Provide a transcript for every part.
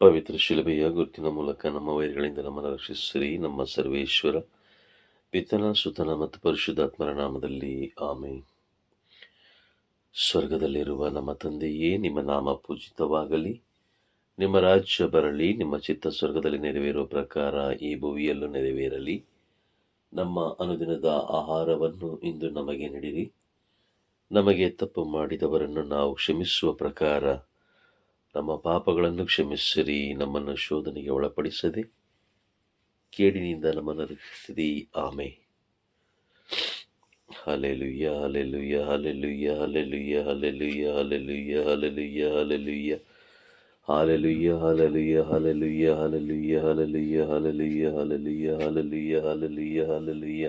ಪವಿತ್ರ ಶಿಲಭೆಯ ಗುರುತಿನ ಮೂಲಕ ನಮ್ಮ ವೈರಿಗಳಿಂದ ನಮ್ಮನ್ನು ರಕ್ಷಿಸಿರಿ. ನಮ್ಮ ಸರ್ವೇಶ್ವರ, ಪಿತನ, ಸುತನ ಮತ್ತು ಪರಿಶುದ್ಧಾತ್ಮರ ನಾಮದಲ್ಲಿ ಆಮೆ ಸ್ವರ್ಗದಲ್ಲಿರುವ ನಮ್ಮ ತಂದೆಯೇ, ನಿಮ್ಮ ನಾಮ ಪೂಜಿತವಾಗಲಿ. ನಿಮ್ಮ ರಾಜ್ಯ ಬರಲಿ, ನಿಮ್ಮ ಚಿತ್ತ ಸ್ವರ್ಗದಲ್ಲಿ ನೆರವೇರುವ ಪ್ರಕಾರ ಈ ಭುವಿಯಲ್ಲೂ ನೆರವೇರಲಿ. ನಮ್ಮ ಅನುದಿನದ ಆಹಾರವನ್ನು ಇಂದು ನಮಗೆ ನೀಡಿರಿ. ನಮಗೆ ತಪ್ಪು ಮಾಡಿದವರನ್ನು ನಾವು ಕ್ಷಮಿಸುವ ಪ್ರಕಾರ ನಮ್ಮ ಪಾಪಗಳನ್ನು ಕ್ಷಮಿಸಿರಿ ನಮ್ಮನ್ನು ಶೋಧನೆಗೆ ಒಳಪಡಿಸದೆ ಕೇಡಿನಿಂದ ನಮ್ಮನ್ನು ರಕ್ಷಿಸಿರಿ ಆಮೆ hallelujah hallelujah hallelujah hallelujah hallelujah hallelujah hallelujah hallelujah hallelujah hallelujah hallelujah hallelujah hallelujah hallelujah hallelujah hallelujah hallelujah hallelujah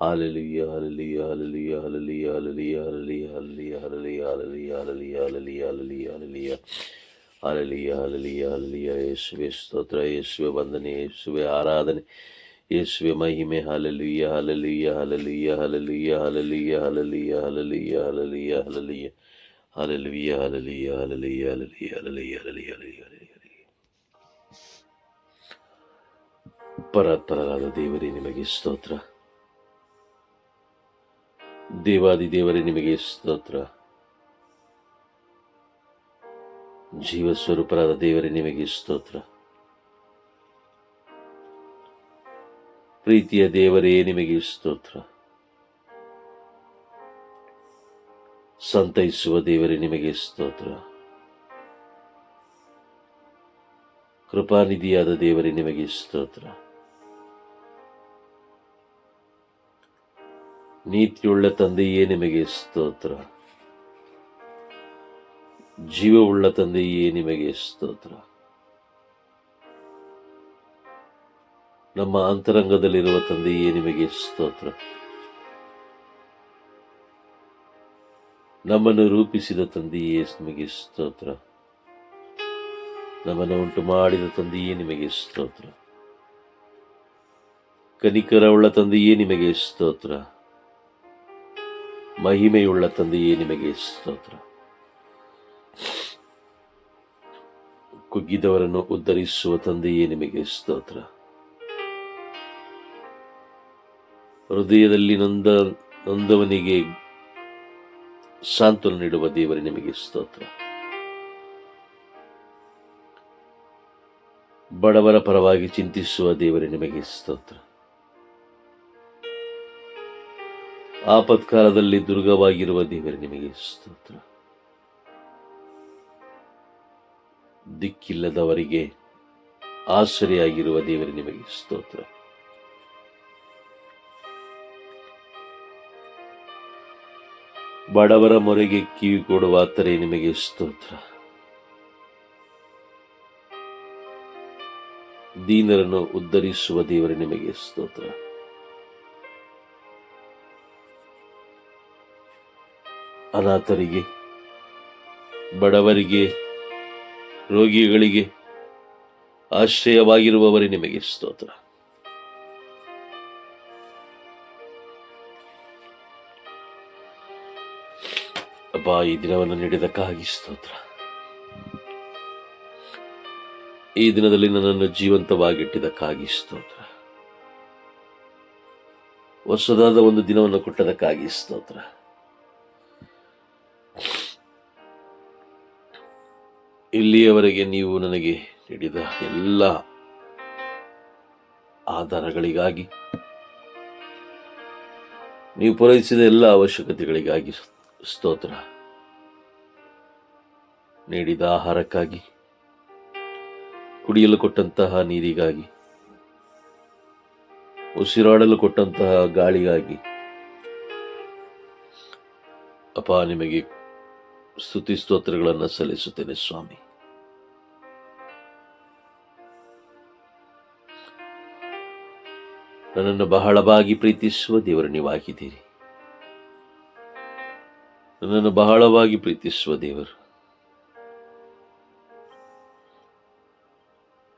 hallelujah, hallelujah, hallelujah, hallelujah, hallelujah, hallelujah, hallelujah, hallelujah, hallelujah. Hallelujah, hallelujah, hallelujah, ಯೇಸುವೆ ಸ್ತೋತ್ರ ಯೇಸುವೆ ವಂದನೆ ಯೇಸುವೆ ಆರಾಧನೆ ಯೇಸುವೆ ಮಹಿಮೆ hallelujah, hallelujah, hallelujah, hallelujah, hallelujah, hallelujah, hallelujah, hallelujah, hallelujah. Hallelujah, hallelujah, hallelujah, hallelujah, hallelujah, hallelujah, hallelujah, hallelujah. ಪರಾತ್ಪರರಾದ ದೇವರೇ ನಿಮಗೆ ಸ್ತೋತ್ರ ದೇವಾದಿ ದೇವರೇ, ನಿಮಗೆ ಸ್ತೋತ್ರ. ಜೀವ ಸ್ವರೂಪರಾದ ದೇವರೇ, ನಿಮಗೆ ಸ್ತೋತ್ರ. ಪ್ರೀತಿಯ ದೇವರೇ, ನಿಮಗೆ ಸ್ತೋತ್ರ. ಸಂತೈಸುವ ದೇವರೇ, ನಿಮಗೆ ಸ್ತೋತ್ರ. ಕೃಪಾನಿಧಿಯಾದ ದೇವರೇ, ನಿಮಗೆ ಸ್ತೋತ್ರ. ನೀತಿಯುಳ್ಳ ತಂದೆಯೇ ನಿಮಗೆ ಸ್ತೋತ್ರ. ಜೀವವುಳ್ಳ ತಂದೆಯೇ ನಿಮಗೆ ಸ್ತೋತ್ರ. ನಮ್ಮ ಅಂತರಂಗದಲ್ಲಿರುವ ತಂದೆಯೇ ನಿಮಗೆ ಸ್ತೋತ್ರ. ನಮ್ಮನ್ನು ರೂಪಿಸಿದ ತಂದೆಯೇ ನಿಮಗೆ ಸ್ತೋತ್ರ. ನಮ್ಮನ್ನು ಉಂಟು ಮಾಡಿದ ತಂದೆಯೇ ನಿಮಗೆ ಸ್ತೋತ್ರ. ಕನಿಕರವುಳ್ಳ ತಂದೆಯೇ ನಿಮಗೆ ಸ್ತೋತ್ರ. ಮಹಿಮೆಯುಳ್ಳ ತಂದೆಯೇ ನಿಮಗೆ ಸ್ತೋತ್ರ. ಕುಗ್ಗಿದವರನ್ನು ಉದ್ಧರಿಸುವ ತಂದೆಯೇ ನಿಮಗೆ ಸ್ತೋತ್ರ. ಹೃದಯದಲ್ಲಿ ನೊಂದ, ನೊಂದವನಿಗೆ ಸಾಂತ್ವನ ನೀಡುವ ದೇವರೇ ನಿಮಗೆ ಸ್ತೋತ್ರ. ಬಡವರ ಪರವಾಗಿ ಚಿಂತಿಸುವ ದೇವರೇ ನಿಮಗೆ ಸ್ತೋತ್ರ. ಆಪತ್ಕಾಲದಲ್ಲಿ ದುರ್ಗವಾಗಿರುವ ದೇವರೇ, ನಿಮಗೆ ಸ್ತೋತ್ರ. ದಿಕ್ಕಿಲ್ಲದವರಿಗೆ ಆಸರೆಯಾಗಿರುವ ದೇವರೇ, ನಿಮಗೆ ಸ್ತೋತ್ರ. ಬಡವರ ಮೊರೆಗೆ ಕಿವಿ ಕೊಡುವ ಆತರೆ ನಿಮಗೆ ಸ್ತೋತ್ರ. ದೀನರನ್ನು ಉದ್ಧರಿಸುವ ದೇವರೇ, ನಿಮಗೆ ಸ್ತೋತ್ರ. ಅನಾಥರಿಗೆ, ಬಡವರಿಗೆ, ರೋಗಿಗಳಿಗೆ ಆಶ್ರಯವಾಗಿರುವವರೇ ನಿಮಗೆ ಸ್ತೋತ್ರ. ಅಪ್ಪ ಈ ದಿನವನ್ನು ನೀಡಿದಕ್ಕಾಗಿ ಸ್ತೋತ್ರ. ಈ ದಿನದಲ್ಲಿ ನನ್ನನ್ನು ಜೀವಂತವಾಗಿಟ್ಟಿದ್ದಕ್ಕಾಗಿ ಸ್ತೋತ್ರ. ಹೊಸದಾದ ಒಂದು ದಿನವನ್ನು ಕೊಟ್ಟದಕ್ಕಾಗಿ ಸ್ತೋತ್ರ. ಇಲ್ಲಿಯವರೆಗೆ ನೀವು ನನಗೆ ನೀಡಿದ ಎಲ್ಲ ಆಧಾರಗಳಿಗಾಗಿ, ನೀವು ಪೂರೈಸಿದ ಎಲ್ಲ ಅವಶ್ಯಕತೆಗಳಿಗಾಗಿ ಸ್ತೋತ್ರ. ನೀಡಿದ ಆಹಾರಕ್ಕಾಗಿ, ಕುಡಿಯಲು ಕೊಟ್ಟಂತಹ ನೀರಿಗಾಗಿ, ಉಸಿರಾಡಲು ಕೊಟ್ಟಂತಹ ಗಾಳಿಗಾಗಿ. ಅಪ್ಪ, ನಿಮಗೆ ಸ್ತುತಿ ಸ್ತೋತ್ರಗಳನ್ನು ಸಲ್ಲಿಸುತ್ತೇನೆ ಸ್ವಾಮಿ. ನನ್ನನ್ನು ಬಹಳವಾಗಿ ಪ್ರೀತಿಸುವ ದೇವರು ನೀವಾಗಿದ್ದೀರಿ. ನನ್ನನ್ನು ಬಹಳವಾಗಿ ಪ್ರೀತಿಸುವ ದೇವರು.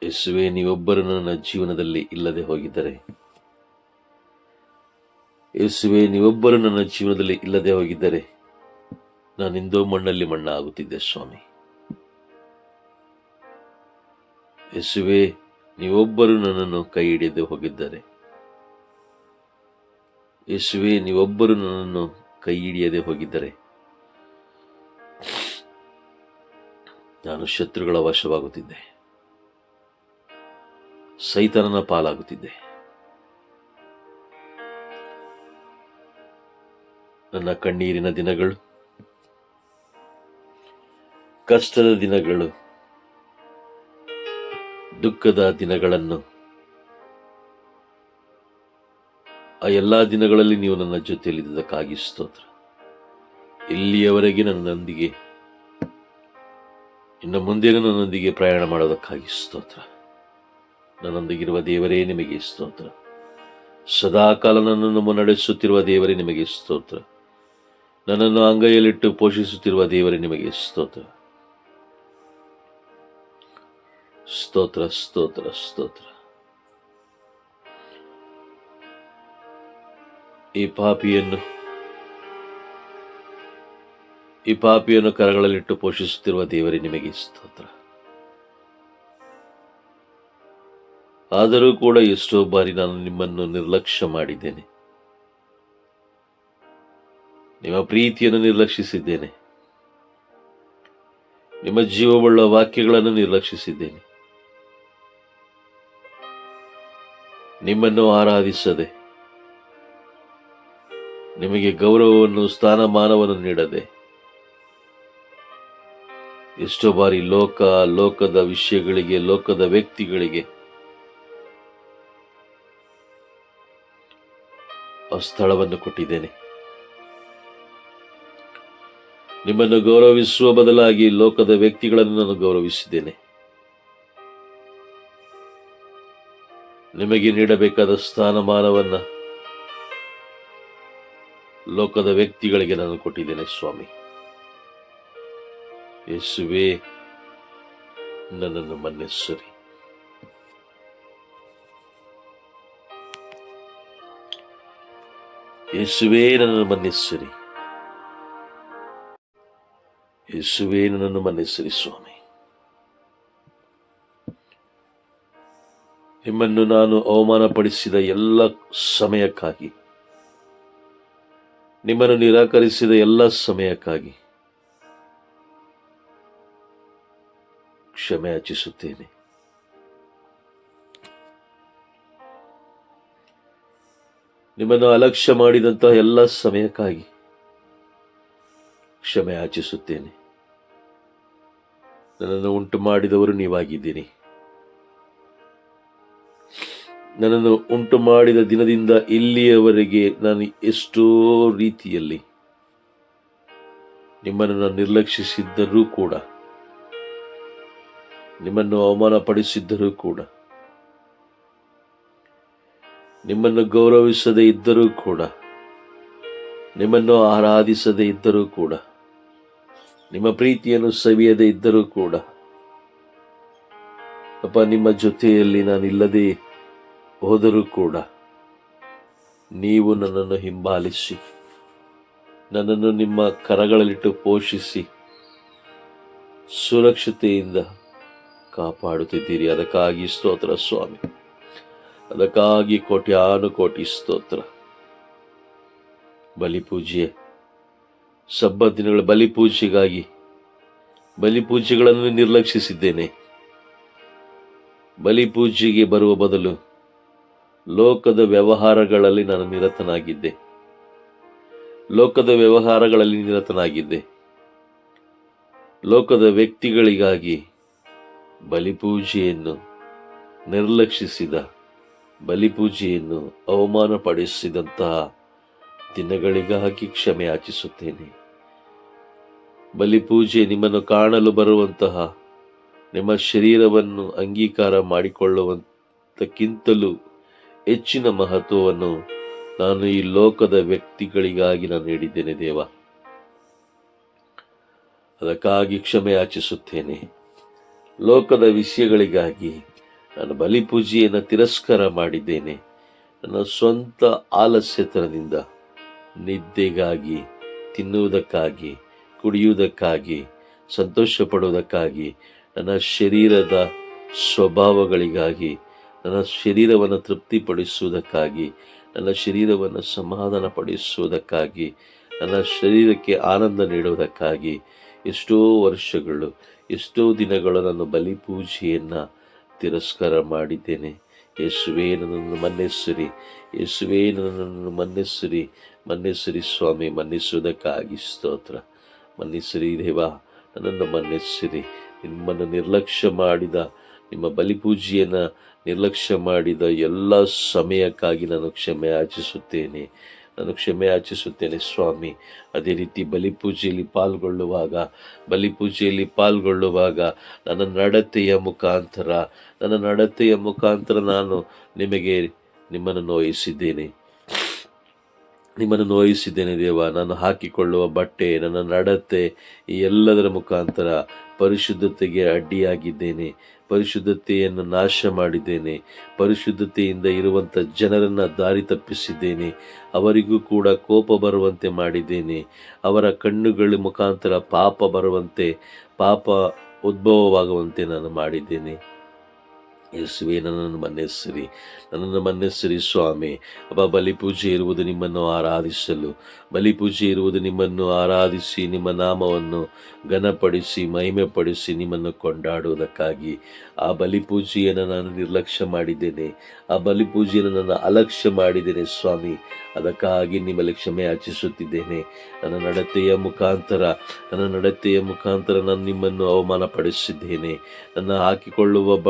ಯೇಸುವೆ, ನೀವೊಬ್ಬರು ನನ್ನ ಜೀವನದಲ್ಲಿ ಇಲ್ಲದೆ ಹೋಗಿದ್ದರೆ. ಯೇಸುವೆ, ನೀವೊಬ್ಬರು ನನ್ನ ಜೀವನದಲ್ಲಿ ಇಲ್ಲದೆ ಹೋಗಿದ್ದರೆ ನಾನಿಂದೋ ಮಣ್ಣಲ್ಲಿ ಮಣ್ಣಾಗುತ್ತಿದ್ದೆ ಸ್ವಾಮಿ. ಯೇಸುವೆ, ನೀವೊಬ್ಬರು ನನ್ನನ್ನು ಕೈ ಹಿಡಿದು ಹೋಗಿದ್ದರೆ. ಯೇಸುವೆ, ನೀವೊಬ್ಬರು ನನ್ನನ್ನು ಕೈ ಹಿಡಿಯದೆ ಹೋಗಿದ್ದರೆ ನಾನು ಶತ್ರುಗಳ ವಶವಾಗುತ್ತಿದ್ದೆ. ಸೈತನನ ಪಾಲಾಗುತ್ತಿದ್ದೆ. ನನ್ನ ಕಣ್ಣೀರಿನ ದಿನಗಳು, ಕಷ್ಟದ ದಿನಗಳು, ದುಃಖದ ದಿನಗಳನ್ನು ಆ ಎಲ್ಲ ದಿನಗಳಲ್ಲಿ ನೀವು ನನ್ನ ಜೊತೆಯಲ್ಲಿದ್ದಕ್ಕಾಗಿ ಸ್ತೋತ್ರ. ಇಲ್ಲಿಯವರೆಗೆ ನನ್ನೊಂದಿಗೆ ಇನ್ನು ಮುಂದೆನೂ ನನ್ನೊಂದಿಗೆ ಪ್ರಯಾಣ ಮಾಡೋದಕ್ಕಾಗಿ ಸ್ತೋತ್ರ. ನನ್ನೊಂದಿಗಿರುವ ದೇವರೇ ನಿಮಗೆ ಸ್ತೋತ್ರ. ಸದಾಕಾಲ ನನ್ನನ್ನು ಮುನ್ನಡೆಸುತ್ತಿರುವ ದೇವರೇ ನಿಮಗೆ ಸ್ತೋತ್ರ. ನನ್ನನ್ನು ಅಂಗೈಯಲ್ಲಿಟ್ಟು ಪೋಷಿಸುತ್ತಿರುವ ದೇವರೇ ನಿಮಗೆ ಸ್ತೋತ್ರ. ಸ್ತೋತ್ರ ಸ್ತೋತ್ರ ಸ್ತೋತ್ರ. ಈ ಪಾಪಿಯನ್ನು ಈ ಪಾಪಿಯನ್ನು ಕರಗಳಲ್ಲಿಟ್ಟು ಪೋಷಿಸುತ್ತಿರುವ ದೇವರೇ, ನಿಮಗೆ ಸ್ತೋತ್ರ. ಆದರೂ ಕೂಡ ಎಷ್ಟೋ ಬಾರಿ ನಾನು ನಿಮ್ಮನ್ನು ನಿರ್ಲಕ್ಷ್ಯ ಮಾಡಿದ್ದೇನೆ. ನಿಮ್ಮ ಪ್ರೀತಿಯನ್ನು ನಿರ್ಲಕ್ಷಿಸಿದ್ದೇನೆ. ನಿಮ್ಮ ಜೀವವುಳ್ಳ ವಾಕ್ಯಗಳನ್ನು ನಿರ್ಲಕ್ಷಿಸಿದ್ದೇನೆ. ನಿಮ್ಮನ್ನು ಆರಾಧಿಸದೆ ನಿಮಗೆ ಗೌರವವನ್ನು, ಸ್ಥಾನಮಾನವನ್ನು ನೀಡದೆ. ಎಷ್ಟೋ ಬಾರಿ ಲೋಕ, ಲೋಕದ ವಿಷಯಗಳಿಗೆ, ಲೋಕದ ವ್ಯಕ್ತಿಗಳಿಗೆ ಸ್ಥಳವನ್ನು ಕೊಟ್ಟಿದ್ದೇನೆ. ನಿಮ್ಮನ್ನು ಗೌರವಿಸುವ ಬದಲಾಗಿ ಲೋಕದ ವ್ಯಕ್ತಿಗಳನ್ನು ನಾನು ಗೌರವಿಸಿದ್ದೇನೆ. ನಿಮಗೆ ನೀಡಬೇಕಾದ ಸ್ಥಾನಮಾನವನ್ನ ಲೋಕದ ವ್ಯಕ್ತಿಗಳಿಗೆ ನಾನು ಕೊಟ್ಟಿದ್ದೇನೆ ಸ್ವಾಮಿ. ಯೇಸುವೇ, ನನ್ನನ್ನು ಮನ್ನಿಸರಿ ಯೇಸುವೇ, ನನ್ನನ್ನು ಮನ್ನಿಸಿರಿ ಯೇಸುವೇ, ನನ್ನನ್ನು ಮನ್ನಿಸಿರಿ ಸ್ವಾಮಿ. ನಿಮ್ಮನ್ನು ನಾನು ಅವಮಾನಪಡಿಸಿದ ಎಲ್ಲ ಸಮಯಕ್ಕಾಗಿ ನಿಮ್ಮನ್ನು ನಿರಾಕರಿಸಿದ ಎಲ್ಲ ಸಮಯಕ್ಕಾಗಿ ಕ್ಷಮೆ ಯಾಚಿಸುತ್ತೇನೆ. ನಿಮ್ಮನ್ನು ಅಲಕ್ಷ್ಯ ಮಾಡಿದಂತಹ ಎಲ್ಲ ಸಮಯಕ್ಕಾಗಿ ಕ್ಷಮೆ ಯಾಚಿಸುತ್ತೇನೆ. ನನ್ನನ್ನು ಉಂಟು ಮಾಡಿದವರು ನೀವಾಗಿದ್ದೀರಿ. ನನ್ನನ್ನು ಉಂಟು ಮಾಡಿದ ದಿನದಿಂದ ಇಲ್ಲಿಯವರೆಗೆ ನಾನು ಎಷ್ಟೋ ರೀತಿಯಲ್ಲಿ ನಿಮ್ಮನ್ನು ನಾನು ನಿರ್ಲಕ್ಷಿಸಿದ್ದರೂ ಕೂಡ, ನಿಮ್ಮನ್ನು ಅವಮಾನಪಡಿಸಿದ್ದರೂ ಕೂಡ, ನಿಮ್ಮನ್ನು ಗೌರವಿಸದೇ ಇದ್ದರೂ ಕೂಡ, ನಿಮ್ಮನ್ನು ಆರಾಧಿಸದೇ ಇದ್ದರೂ ಕೂಡ, ನಿಮ್ಮ ಪ್ರೀತಿಯನ್ನು ಸವಿಯದೇ ಇದ್ದರೂ ಕೂಡ, ಅಪ್ಪ, ನಿಮ್ಮ ಜೊತೆಯಲ್ಲಿ ನಾನಿಲ್ಲದೆ ಹೋದರೂ ಕೂಡ ನೀವು ನನ್ನನ್ನು ಹಿಂಬಾಲಿಸಿ, ನನ್ನನ್ನು ನಿಮ್ಮ ಕರಗಳಲ್ಲಿಟ್ಟು ಪೋಷಿಸಿ, ಸುರಕ್ಷತೆಯಿಂದ ಕಾಪಾಡುತ್ತಿದ್ದೀರಿ. ಅದಕ್ಕಾಗಿ ಸ್ತೋತ್ರ ಸ್ವಾಮಿ. ಅದಕ್ಕಾಗಿ ಕೋಟ್ಯಾನು ಕೋಟಿ ಸ್ತೋತ್ರ ಬಲಿಪೂಜೆ ಸಬ್ಬ ದಿನಗಳ ಬಲಿಪೂಜೆಗಾಗಿ ಬಲಿಪೂಜೆಗಳನ್ನು ನಿರ್ಲಕ್ಷಿಸಿದ್ದೇನೆ. ಬಲಿಪೂಜೆಗೆ ಬರುವ ಬದಲು ಲೋಕದ ವ್ಯವಹಾರಗಳಲ್ಲಿ ನಾನು ನಿರತನಾಗಿದ್ದೆ. ಲೋಕದ ವ್ಯವಹಾರಗಳಲ್ಲಿ ನಿರತನಾಗಿದ್ದೆ. ಲೋಕದ ವ್ಯಕ್ತಿಗಳಿಗಾಗಿ ಬಲಿಪೂಜೆಯನ್ನು ನಿರ್ಲಕ್ಷಿಸಿದ, ಬಲಿಪೂಜೆಯನ್ನು ಅವಮಾನಪಡಿಸಿದಂತಹ ದಿನಗಳಿಗಾಗಿ ಕ್ಷಮೆ ಯಾಚಿಸುತ್ತೇನೆ. ಬಲಿಪೂಜೆ ನಿಮ್ಮನ್ನು ಕಾಣಲು ಬರುವಂತಹ, ನಿಮ್ಮ ಶರೀರವನ್ನು ಅಂಗೀಕಾರ ಮಾಡಿಕೊಳ್ಳುವಂತಕ್ಕಿಂತಲೂ ಹೆಚ್ಚಿನ ಮಹತ್ವವನ್ನು ನಾನು ಈ ಲೋಕದ ವ್ಯಕ್ತಿಗಳಿಗಾಗಿ ನಾನು ನೀಡಿದ್ದೇನೆ ದೇವ. ಅದಕ್ಕಾಗಿ ಕ್ಷಮೆ ಯಾಚಿಸುತ್ತೇನೆ. ಲೋಕದ ವಿಷಯಗಳಿಗಾಗಿ ನಾನು ಬಲಿಪೂಜೆಯನ್ನು ತಿರಸ್ಕಾರ ಮಾಡಿದ್ದೇನೆ. ನನ್ನ ಸ್ವಂತ ಆಲಸ್ಯತನದಿಂದ ನಿದ್ದೆಗಾಗಿ, ತಿನ್ನುವುದಕ್ಕಾಗಿ, ಕುಡಿಯುವುದಕ್ಕಾಗಿ ಸಂತೋಷ ಪಡುವುದಕ್ಕಾಗಿ ನನ್ನ ಶರೀರದ ಸ್ವಭಾವಗಳಿಗಾಗಿ ನನ್ನ ಶರೀರವನ್ನು ತೃಪ್ತಿಪಡಿಸುವುದಕ್ಕಾಗಿ, ನನ್ನ ಶರೀರವನ್ನು ಸಮಾಧಾನ ಪಡಿಸುವುದಕ್ಕಾಗಿ ನನ್ನ ಶರೀರಕ್ಕೆ ಆನಂದ ನೀಡುವುದಕ್ಕಾಗಿ ಎಷ್ಟೋ ವರ್ಷಗಳು, ಎಷ್ಟೋ ದಿನಗಳು ನಾನು ಬಲಿಪೂಜೆಯನ್ನು ತಿರಸ್ಕಾರ ಮಾಡಿದ್ದೇನೆ. ಯೇಸುವೇ, ನನ್ನನ್ನು ಮನ್ನಿಸಿರಿ. ಯೇಸುವೇ, ನನ್ನನ್ನು ಮನ್ನಿಸಿರಿ. ಮನ್ನಿಸಿರಿ ಸ್ವಾಮಿ, ಮನ್ನಿಸುವುದಕ್ಕಾಗಿ ಸ್ತೋತ್ರ. ಮನ್ನಿಸಿರಿ ದೇವ, ನನ್ನನ್ನು ಮನ್ನಿಸಿರಿ. ನಿಮ್ಮನ್ನು ನಿರ್ಲಕ್ಷ್ಯ ಮಾಡಿದ ನಿಮ್ಮ ಬಲಿಪೂಜೆಯನ್ನು ನಿರ್ಲಕ್ಷ್ಯ ಮಾಡಿದ ಎಲ್ಲ ಸಮಯಕ್ಕಾಗಿ ನಾನು ಕ್ಷಮೆ ಯಾಚಿಸುತ್ತೇನೆ ನಾನು ಕ್ಷಮೆ ಯಾಚಿಸುತ್ತೇನೆ ಸ್ವಾಮಿ. ಅದೇ ರೀತಿ ಬಲಿಪೂಜೆಯಲ್ಲಿ ಪಾಲ್ಗೊಳ್ಳುವಾಗ ಬಲಿಪೂಜೆಯಲ್ಲಿ ಪಾಲ್ಗೊಳ್ಳುವಾಗ ನನ್ನ ನಡತೆಯ ಮುಖಾಂತರ, ನನ್ನ ನಡತೆಯ ಮುಖಾಂತರ ನಾನು ನಿಮಗೆ ನಿಮ್ಮನ್ನು ನೋಯಿಸಿದ್ದೇನೆ. ನಿಮ್ಮನ್ನು ನೋಯಿಸಿದ್ದೇನೆ ದೇವ. ನಾನು ಹಾಕಿಕೊಳ್ಳುವ ಬಟ್ಟೆ, ನನ್ನ ನಡತೆ ಈ ಎಲ್ಲದರ ಮುಖಾಂತರ ಪರಿಶುದ್ಧತೆಗೆ ಅಡ್ಡಿಯಾಗಿದ್ದೇನೆ. ಪರಿಶುದ್ಧತೆಯನ್ನು ನಾಶ ಮಾಡಿದ್ದೇನೆ ಪರಿಶುದ್ಧತೆಯಿಂದ ಇರುವಂಥ ಜನರನ್ನು ದಾರಿ ತಪ್ಪಿಸಿದ್ದೇನೆ. ಅವರಿಗೂ ಕೂಡ ಕೋಪ ಬರುವಂತೆ ಮಾಡಿದ್ದೇನೆ. ಅವರ ಕಣ್ಣುಗಳ ಮುಖಾಂತರ ಪಾಪ ಬರುವಂತೆ, ಪಾಪ ಉದ್ಭವವಾಗುವಂತೆ ನಾನು ಮಾಡಿದ್ದೇನೆ. ಯೇಸುವೆ, ನನ್ನನ್ನು ಮನ್ನಿಸಿರಿ. ನನ್ನನ್ನು ಮನ್ನಿಸಿರಿ ಸ್ವಾಮಿ. ಅಬ್ಬ, ಬಲಿಪೂಜೆ ಇರುವುದು ನಿಮ್ಮನ್ನು ಆರಾಧಿಸಲು. ಬಲಿಪೂಜೆ ಇರುವುದು ನಿಮ್ಮನ್ನು ಆರಾಧಿಸಿ, ನಿಮ್ಮ ನಾಮವನ್ನು ಘನಪಡಿಸಿ, ಮಹಿಮೆಪಡಿಸಿ ನಿಮ್ಮನ್ನು ಕೊಂಡಾಡುವುದಕ್ಕಾಗಿ. ಆ ಬಲಿಪೂಜೆಯನ್ನು ನಾನು ನಿರ್ಲಕ್ಷ್ಯ ಮಾಡಿದ್ದೇನೆ. ಆ ಬಲಿಪೂಜೆಯನ್ನು ನಾನು ಅಲಕ್ಷ್ಯ ಮಾಡಿದ್ದೇನೆ ಸ್ವಾಮಿ. ಅದಕ್ಕಾಗಿ ನಿಮ್ಮಲ್ಲಿ ಕ್ಷಮೆ ಯಾಚಿಸುತ್ತಿದ್ದೇನೆ. ನನ್ನ ನಡತೆಯ ಮುಖಾಂತರ, ನನ್ನ ನಡತೆಯ ಮುಖಾಂತರ ನಾನು ನಿಮ್ಮನ್ನು ಅವಮಾನಪಡಿಸಿದ್ದೇನೆ. ನನ್ನ ಹಾಕಿಕೊಳ್ಳುವ ಬ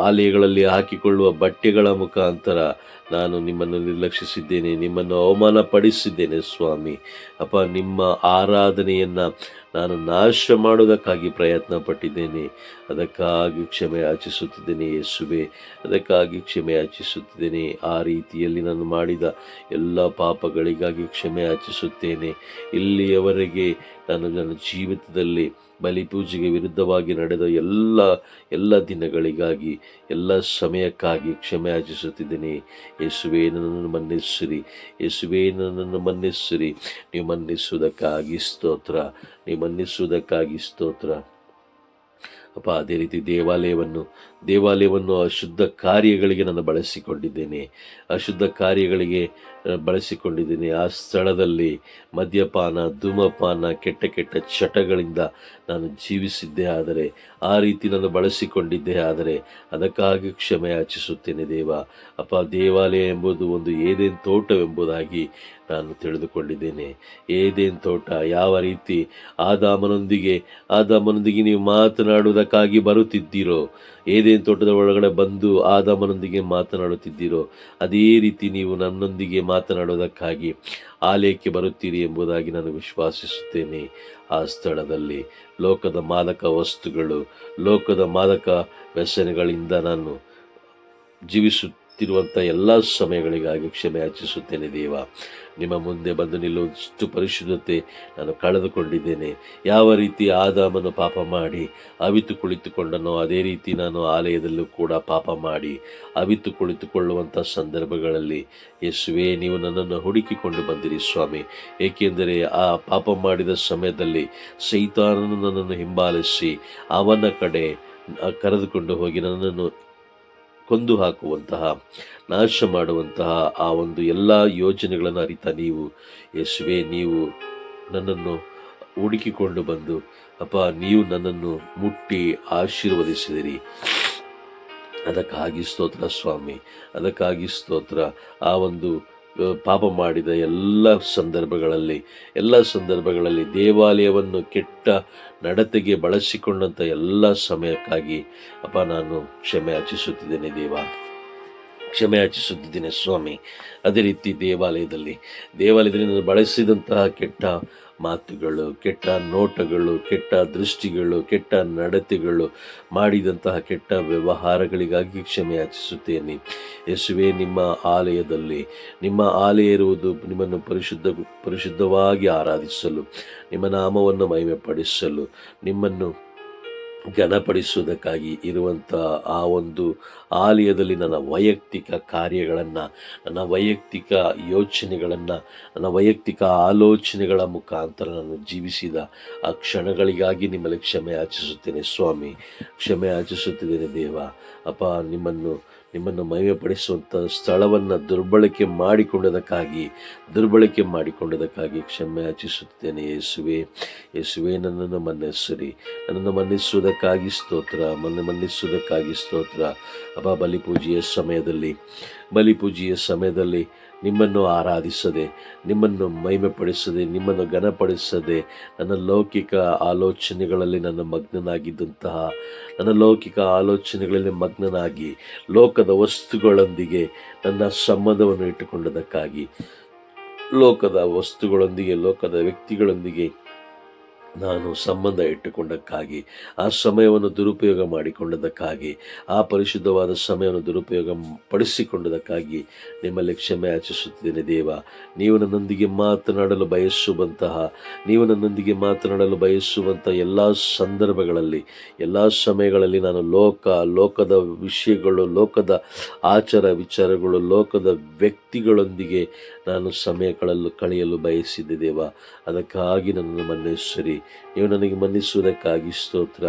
ಆಲಯಗಳಲ್ಲಿ ಹಾಕಿಕೊಳ್ಳುವ ಬಟ್ಟೆಗಳ ಮುಖಾಂತರ ನಾನು ನಿಮ್ಮನ್ನು ನಿರ್ಲಕ್ಷಿಸಿದ್ದೇನೆ, ನಿಮ್ಮನ್ನು ಅವಮಾನಪಡಿಸಿದ್ದೇನೆ ಸ್ವಾಮಿ. ಅಪ್ಪ, ನಿಮ್ಮ ಆರಾಧನೆಯನ್ನು ನಾನು ನಾಶ ಮಾಡುವುದಕ್ಕಾಗಿ ಪ್ರಯತ್ನ ಪಟ್ಟಿದ್ದೇನೆ ಅದಕ್ಕಾಗಿ ಕ್ಷಮೆ ಯಾಚಿಸುತ್ತಿದ್ದೇನೆ ಯೇಸುವೆ. ಅದಕ್ಕಾಗಿ ಕ್ಷಮೆ ಯಾಚಿಸುತ್ತಿದ್ದೇನೆ. ಆ ರೀತಿಯಲ್ಲಿ ನಾನು ಮಾಡಿದ ಎಲ್ಲ ಪಾಪಗಳಿಗಾಗಿ ಕ್ಷಮೆ ಯಾಚಿಸುತ್ತೇನೆ. ಇಲ್ಲಿಯವರೆಗೆ ನಾನು ನನ್ನ ಜೀವಿತದಲ್ಲಿ ಬಲಿಪೂಜೆಗೆ ವಿರುದ್ಧವಾಗಿ ನಡೆದ ಎಲ್ಲ ಎಲ್ಲ ದಿನಗಳಿಗಾಗಿ, ಎಲ್ಲ ಸಮಯಕ್ಕಾಗಿ ಕ್ಷಮೆ ಯಾಚಿಸುತ್ತಿದ್ದೇನೆ ಯೇಸುವೆ, ನನ್ನನ್ನು ಮನ್ನಿಸಿರಿ. ಯೇಸುವೆ, ನನ್ನನ್ನು ಮನ್ನಿಸಿರಿ. ನೀವು ಮನ್ನಿಸುವುದಕ್ಕಾಗಿ ಸ್ತೋತ್ರ. ನೀವು ಮನ್ನಿಸುವುದಕ್ಕಾಗಿ ಸ್ತೋತ್ರ. ಅಪ್ಪ ಅದೇ ರೀತಿ ದೇವಾಲಯವನ್ನು ದೇವಾಲಯವನ್ನು ಅಶುದ್ಧ ಕಾರ್ಯಗಳಿಗೆ ನಾನು ಬಳಸಿಕೊಂಡಿದ್ದೇನೆ. ಅಶುದ್ಧ ಕಾರ್ಯಗಳಿಗೆ ಬಳಸಿಕೊಂಡಿದ್ದೇನೆ. ಆ ಸ್ಥಳದಲ್ಲಿ ಮದ್ಯಪಾನ, ಧೂಮಪಾನ, ಕೆಟ್ಟ ಕೆಟ್ಟ ಚಟಗಳಿಂದ ನಾನು ಜೀವಿಸಿದ್ದೆ. ಆದರೆ ಆ ರೀತಿ ನಾನು ಬಳಸಿಕೊಂಡಿದ್ದೆ. ಆದರೆ ಅದಕ್ಕಾಗಿ ಕ್ಷಮೆ ಯಾಚಿಸುತ್ತೇನೆ ದೇವ. ಅಪ್ಪ, ದೇವಾಲಯ ಎಂಬುದು ಒಂದು ಏನೇನು ತೋಟವೆಂಬುದಾಗಿ ನಾನು ತಿಳಿದುಕೊಂಡಿದ್ದೇನೆ. ಏದೇನ್ ತೋಟ? ಯಾವ ರೀತಿ? ಆದಾಮನೊಂದಿಗೆ ಆದಾಮನೊಂದಿಗೆ ನೀವು ಮಾತನಾಡುವುದಕ್ಕಾಗಿ ಬರುತ್ತಿದ್ದೀರೋ? ಏದೇನ್ ತೋಟದ ಒಳಗಡೆ ಬಂದು ಆದಾಮನೊಂದಿಗೆ ಮಾತನಾಡುತ್ತಿದ್ದೀರೋ? ಅದೇ ರೀತಿ ನೀವು ನನ್ನೊಂದಿಗೆ ಮಾತನಾಡುವುದಕ್ಕಾಗಿ ಆಲಯಕ್ಕೆ ಬರುತ್ತೀರಿ ಎಂಬುದಾಗಿ ನಾನು ವಿಶ್ವಾಸಿಸುತ್ತೇನೆ. ಆ ಸ್ಥಳದಲ್ಲಿ ಲೋಕದ ಮಾದಕ ವಸ್ತುಗಳು, ಲೋಕದ ಮಾದಕ ವ್ಯಸನಗಳಿಂದ ನಾನು ಜೀವಿಸುತ್ತಿರುವಂಥ ಎಲ್ಲ ಸಮಯಗಳಿಗಾಗಿ ಕ್ಷಮೆ ಯಾಚಿಸುತ್ತೇನೆ ದೇವ. ನಿಮ್ಮ ಮುಂದೆ ಬಂದು ನಿಲ್ಲುವಷ್ಟು ಪರಿಶುದ್ಧತೆ ನಾನು ಕಳೆದುಕೊಂಡಿದ್ದೇನೆ. ಯಾವ ರೀತಿ ಆದಾಮನು ಪಾಪ ಮಾಡಿ ಅವಿತು ಕುಳಿತುಕೊಂಡನೋ ಅದೇ ರೀತಿ ನಾನು ಆಲಯದಲ್ಲೂ ಕೂಡ ಪಾಪ ಮಾಡಿ ಅವಿತು ಕುಳಿತುಕೊಳ್ಳುವಂಥ ಸಂದರ್ಭಗಳಲ್ಲಿ ಯೇಸುವೆ, ನೀವು ನನ್ನನ್ನು ಹುಡುಕಿಕೊಂಡು ಬಂದಿರಿ ಸ್ವಾಮಿ. ಏಕೆಂದರೆ ಆ ಪಾಪ ಮಾಡಿದ ಸಮಯದಲ್ಲಿ ಸೈತಾನನು ನನ್ನನ್ನು ಹಿಂಬಾಲಿಸಿ ಅವನ ಕಡೆ ಕರೆದುಕೊಂಡು ಹೋಗಿ ನನ್ನನ್ನು ಕೊಂದು ಹಾಕುವಂತಹ ನಾಶ ಮಾಡುವಂತಹ ಆ ಒಂದು ಎಲ್ಲ ಯೋಜನೆಗಳನ್ನು ಅರಿತ ನೀವು. ಯಶುವೆ ನೀವು ನನ್ನನ್ನು ಹುಡುಕಿಕೊಂಡು ಬಂದು, ಅಪ್ಪ, ನೀವು ನನ್ನನ್ನು ಮುಟ್ಟಿ ಆಶೀರ್ವದಿಸಿದಿರಿ. ಅದಕ್ಕಾಗಿ ಸ್ತೋತ್ರ ಸ್ವಾಮಿ. ಅದಕ್ಕಾಗಿ ಸ್ತೋತ್ರ. ಆ ಒಂದು ಪಾಪ ಮಾಡಿದ ಎಲ್ಲ ಸಂದರ್ಭಗಳಲ್ಲಿ ಎಲ್ಲ ಸಂದರ್ಭಗಳಲ್ಲಿ ದೇವಾಲಯವನ್ನು ಕೆಟ್ಟ ನಡತೆಗೆ ಬಳಸಿಕೊಂಡಂಥ ಎಲ್ಲ ಸಮಯಕ್ಕಾಗಿ, ಅಪ್ಪ, ನಾನು ಕ್ಷಮೆ ಯಾಚಿಸುತ್ತಿದ್ದೇನೆ ದೇವ. ಕ್ಷಮೆ ಯಾಚಿಸುತ್ತಿದ್ದೇನೆ ಸ್ವಾಮಿ. ಅದೇ ರೀತಿ ದೇವಾಲಯದಲ್ಲಿ ದೇವಾಲಯದಲ್ಲಿ ನಾನು ಬಳಸಿದಂತಹ ಕೆಟ್ಟ ಮಾತುಗಳು, ಕೆಟ್ಟ ನೋಟಗಳು, ಕೆಟ್ಟ ದೃಷ್ಟಿಗಳು, ಕೆಟ್ಟ ನಡತೆಗಳು ಮಾಡಿದಂತಹ ಕೆಟ್ಟ ವ್ಯವಹಾರಗಳಿಗಾಗಿ ಕ್ಷಮೆ ಯಾಚಿಸುತ್ತೇನೆ. ಯಶುವೆ ನಿಮ್ಮ ಆಲಯದಲ್ಲಿ, ನಿಮ್ಮ ಆಲಯ ಇರುವುದು ನಿಮ್ಮನ್ನು ಪರಿಶುದ್ಧ, ಪರಿಶುದ್ಧವಾಗಿ ಆರಾಧಿಸಲು, ನಿಮ್ಮ ನಾಮವನ್ನು ಮಹಿಮೆಪಡಿಸಲು, ನಿಮ್ಮನ್ನು ಘನಪಡಿಸುವುದಕ್ಕಾಗಿ ಇರುವಂಥ ಆ ಒಂದು ಆಲಯದಲ್ಲಿ ನನ್ನ ವೈಯಕ್ತಿಕ ಕಾರ್ಯಗಳನ್ನು, ನನ್ನ ವೈಯಕ್ತಿಕ ಯೋಚನೆಗಳನ್ನು, ನನ್ನ ವೈಯಕ್ತಿಕ ಆಲೋಚನೆಗಳ ಮುಖಾಂತರ ನಾನು ಜೀವಿಸಿದ ಆ ಕ್ಷಣಗಳಿಗಾಗಿ ನಿಮ್ಮಲ್ಲಿ ಕ್ಷಮೆ ಯಾಚಿಸುತ್ತೇನೆ ಸ್ವಾಮಿ. ಕ್ಷಮೆ ಯಾಚಿಸುತ್ತಿದ್ದೇನೆ ದೇವ. ಅಪ್ಪ, ನಿಮ್ಮನ್ನು ನಿಮ್ಮನ್ನು ಮಹಿಮೆಪಡಿಸುವಂಥ ಸ್ಥಳವನ್ನು ದುರ್ಬಳಕೆ ಮಾಡಿಕೊಂಡದಕ್ಕಾಗಿ ದುರ್ಬಳಕೆ ಮಾಡಿಕೊಂಡದಕ್ಕಾಗಿ ಕ್ಷಮೆ ಯಾಚಿಸುತ್ತೇನೆ ಯೇಸುವೆ. ಯೇಸುವೆ, ನನ್ನನ್ನು ಮನ್ನಿಸಿರಿ. ನನ್ನನ್ನು ಮನ್ನಿಸುವುದಕ್ಕಾಗಿ ಸ್ತೋತ್ರ, ಮನ್ನ ಮನ್ನಿಸುವುದಕ್ಕಾಗಿ ಸ್ತೋತ್ರ. ಅಬ್ಬ ಬಲಿಪೂಜೆಯ ಸಮಯದಲ್ಲಿ ಬಲಿಪೂಜೆಯ ಸಮಯದಲ್ಲಿ ನಿಮ್ಮನ್ನು ಆರಾಧಿಸದೆ, ನಿಮ್ಮನ್ನು ಮಹಿಮೆಪಡಿಸದೆ, ನಿಮ್ಮನ್ನು ಘನಪಡಿಸದೆ, ನನ್ನ ಲೌಕಿಕ ಆಲೋಚನೆಗಳಲ್ಲಿ ನನ್ನ ಮಗ್ನನಾಗಿದ್ದಂತಹ, ನನ್ನ ಲೌಕಿಕ ಆಲೋಚನೆಗಳಲ್ಲಿ ಮಗ್ನನಾಗಿ ಲೋಕದ ವಸ್ತುಗಳೊಂದಿಗೆ ನನ್ನ ಸಂಬಂಧವನ್ನು ಇಟ್ಟುಕೊಂಡದಕ್ಕಾಗಿ, ಲೋಕದ ವಸ್ತುಗಳೊಂದಿಗೆ, ಲೋಕದ ವ್ಯಕ್ತಿಗಳೊಂದಿಗೆ ನಾನು ಸಂಬಂಧ ಇಟ್ಟುಕೊಂಡಕ್ಕಾಗಿ, ಆ ಸಮಯವನ್ನು ದುರುಪಯೋಗ ಮಾಡಿಕೊಂಡದಕ್ಕಾಗಿ, ಆ ಪರಿಶುದ್ಧವಾದ ಸಮಯವನ್ನು ದುರುಪಯೋಗ ಪಡಿಸಿಕೊಂಡದಕ್ಕಾಗಿ ನಿಮ್ಮಲ್ಲಿ ಕ್ಷಮೆ ಆಚರಿಸುತ್ತಿದ್ದೇನೆ ದೇವ. ನೀವು ನನ್ನೊಂದಿಗೆ ಮಾತನಾಡಲು ಬಯಸುವಂತಹ, ನೀವು ನನ್ನೊಂದಿಗೆ ಮಾತನಾಡಲು ಬಯಸುವಂಥ ಎಲ್ಲ ಸಂದರ್ಭಗಳಲ್ಲಿ, ಎಲ್ಲ ಸಮಯಗಳಲ್ಲಿ ನಾನು ಲೋಕ, ಲೋಕದ ವಿಷಯಗಳು, ಲೋಕದ ಆಚಾರ ವಿಚಾರಗಳು, ಲೋಕದ ವ್ಯಕ್ತಿಗಳೊಂದಿಗೆ ನಾನು ಸಮಯ ಕಳೆಯಲು ಕಳೆಯಲು ಬಯಸಿದ್ದೆ ದೇವ. ಅದಕ್ಕಾಗಿ ನನ್ನನ್ನು ಮನ್ನಿಸಿರಿ. ನೀವು ನನಗೆ ಮನ್ನಿಸುವುದಕ್ಕಾಗಿ ಸ್ತೋತ್ರ,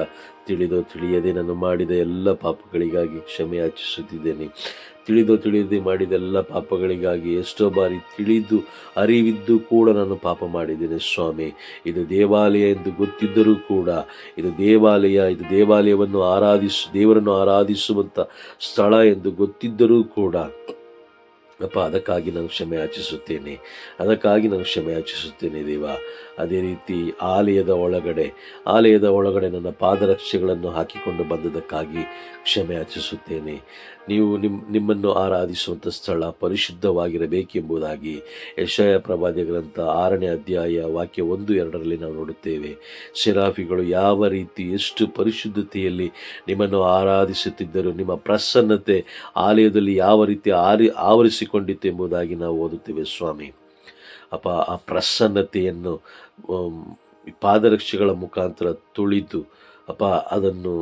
ತಿಳಿದೋ ತಿಳಿಯದೆ ನಾನು ಮಾಡಿದ ಎಲ್ಲ ಪಾಪಗಳಿಗಾಗಿ ಕ್ಷಮೆ ಯಾಚಿಸುತ್ತಿದ್ದೇನೆ. ತಿಳಿದೋ ತಿಳಿಯದೆ ಮಾಡಿದ ಎಲ್ಲ ಪಾಪಗಳಿಗಾಗಿ ಎಷ್ಟೋ ಬಾರಿ ತಿಳಿದು ಅರಿವಿದ್ದು ಕೂಡ ನಾನು ಪಾಪ ಮಾಡಿದ್ದೇನೆ ಸ್ವಾಮಿ. ಇದು ದೇವಾಲಯ ಎಂದು ಗೊತ್ತಿದ್ದರೂ ಕೂಡ, ಇದು ದೇವಾಲಯ, ಇದು ದೇವಾಲಯವನ್ನು ಆರಾಧಿಸು, ದೇವರನ್ನು ಆರಾಧಿಸುವಂಥ ಸ್ಥಳ ಎಂದು ಗೊತ್ತಿದ್ದರೂ ಕೂಡ ಅಪ್ಪ, ಅದಕ್ಕಾಗಿ ನಾನು ಕ್ಷಮೆ ಯಾಚಿಸುತ್ತೇನೆ. ಅದಕ್ಕಾಗಿ ನಾನು ಕ್ಷಮೆ ಯಾಚಿಸುತ್ತೇನೆ ದೇವ. ಅದೇ ರೀತಿ ಆಲಯದ ಒಳಗಡೆ ಆಲಯದ ಒಳಗಡೆ ನನ್ನ ಪಾದರಕ್ಷೆಗಳನ್ನು ಹಾಕಿಕೊಂಡು ಬಂದದಕ್ಕಾಗಿ ಕ್ಷಮೆ ಯಾಚಿಸುತ್ತೇನೆ. ನೀವು ನಿಮ್ಮ ನಿಮ್ಮನ್ನು ಆರಾಧಿಸುವಂಥ ಸ್ಥಳ ಪರಿಶುದ್ಧವಾಗಿರಬೇಕೆಂಬುದಾಗಿ ಯಶಯ ಪ್ರವಾದ್ಯ ಗ್ರಂಥ ಆರನೇ ಅಧ್ಯಾಯ ವಾಕ್ಯ ಒಂದು ಎರಡರಲ್ಲಿ ನಾವು ನೋಡುತ್ತೇವೆ. ಸಿರಾಫಿಗಳು ಯಾವ ರೀತಿ ಎಷ್ಟು ಪರಿಶುದ್ಧತೆಯಲ್ಲಿ ನಿಮ್ಮನ್ನು ಆರಾಧಿಸುತ್ತಿದ್ದರು, ನಿಮ್ಮ ಪ್ರಸನ್ನತೆ ಆಲಯದಲ್ಲಿ ಯಾವ ರೀತಿ ಆರಿ, ಆವರಿಸಿಕೊಂಡಿತ್ತು ಎಂಬುದಾಗಿ ನಾವು ಓದುತ್ತೇವೆ ಸ್ವಾಮಿ. ಅಪ್ಪ, ಆ ಪ್ರಸನ್ನತೆಯನ್ನು ಪಾದರಕ್ಷೆಗಳ ಮುಖಾಂತರ ತುಳಿದು, ಅಪ್ಪ, ಅದನ್ನು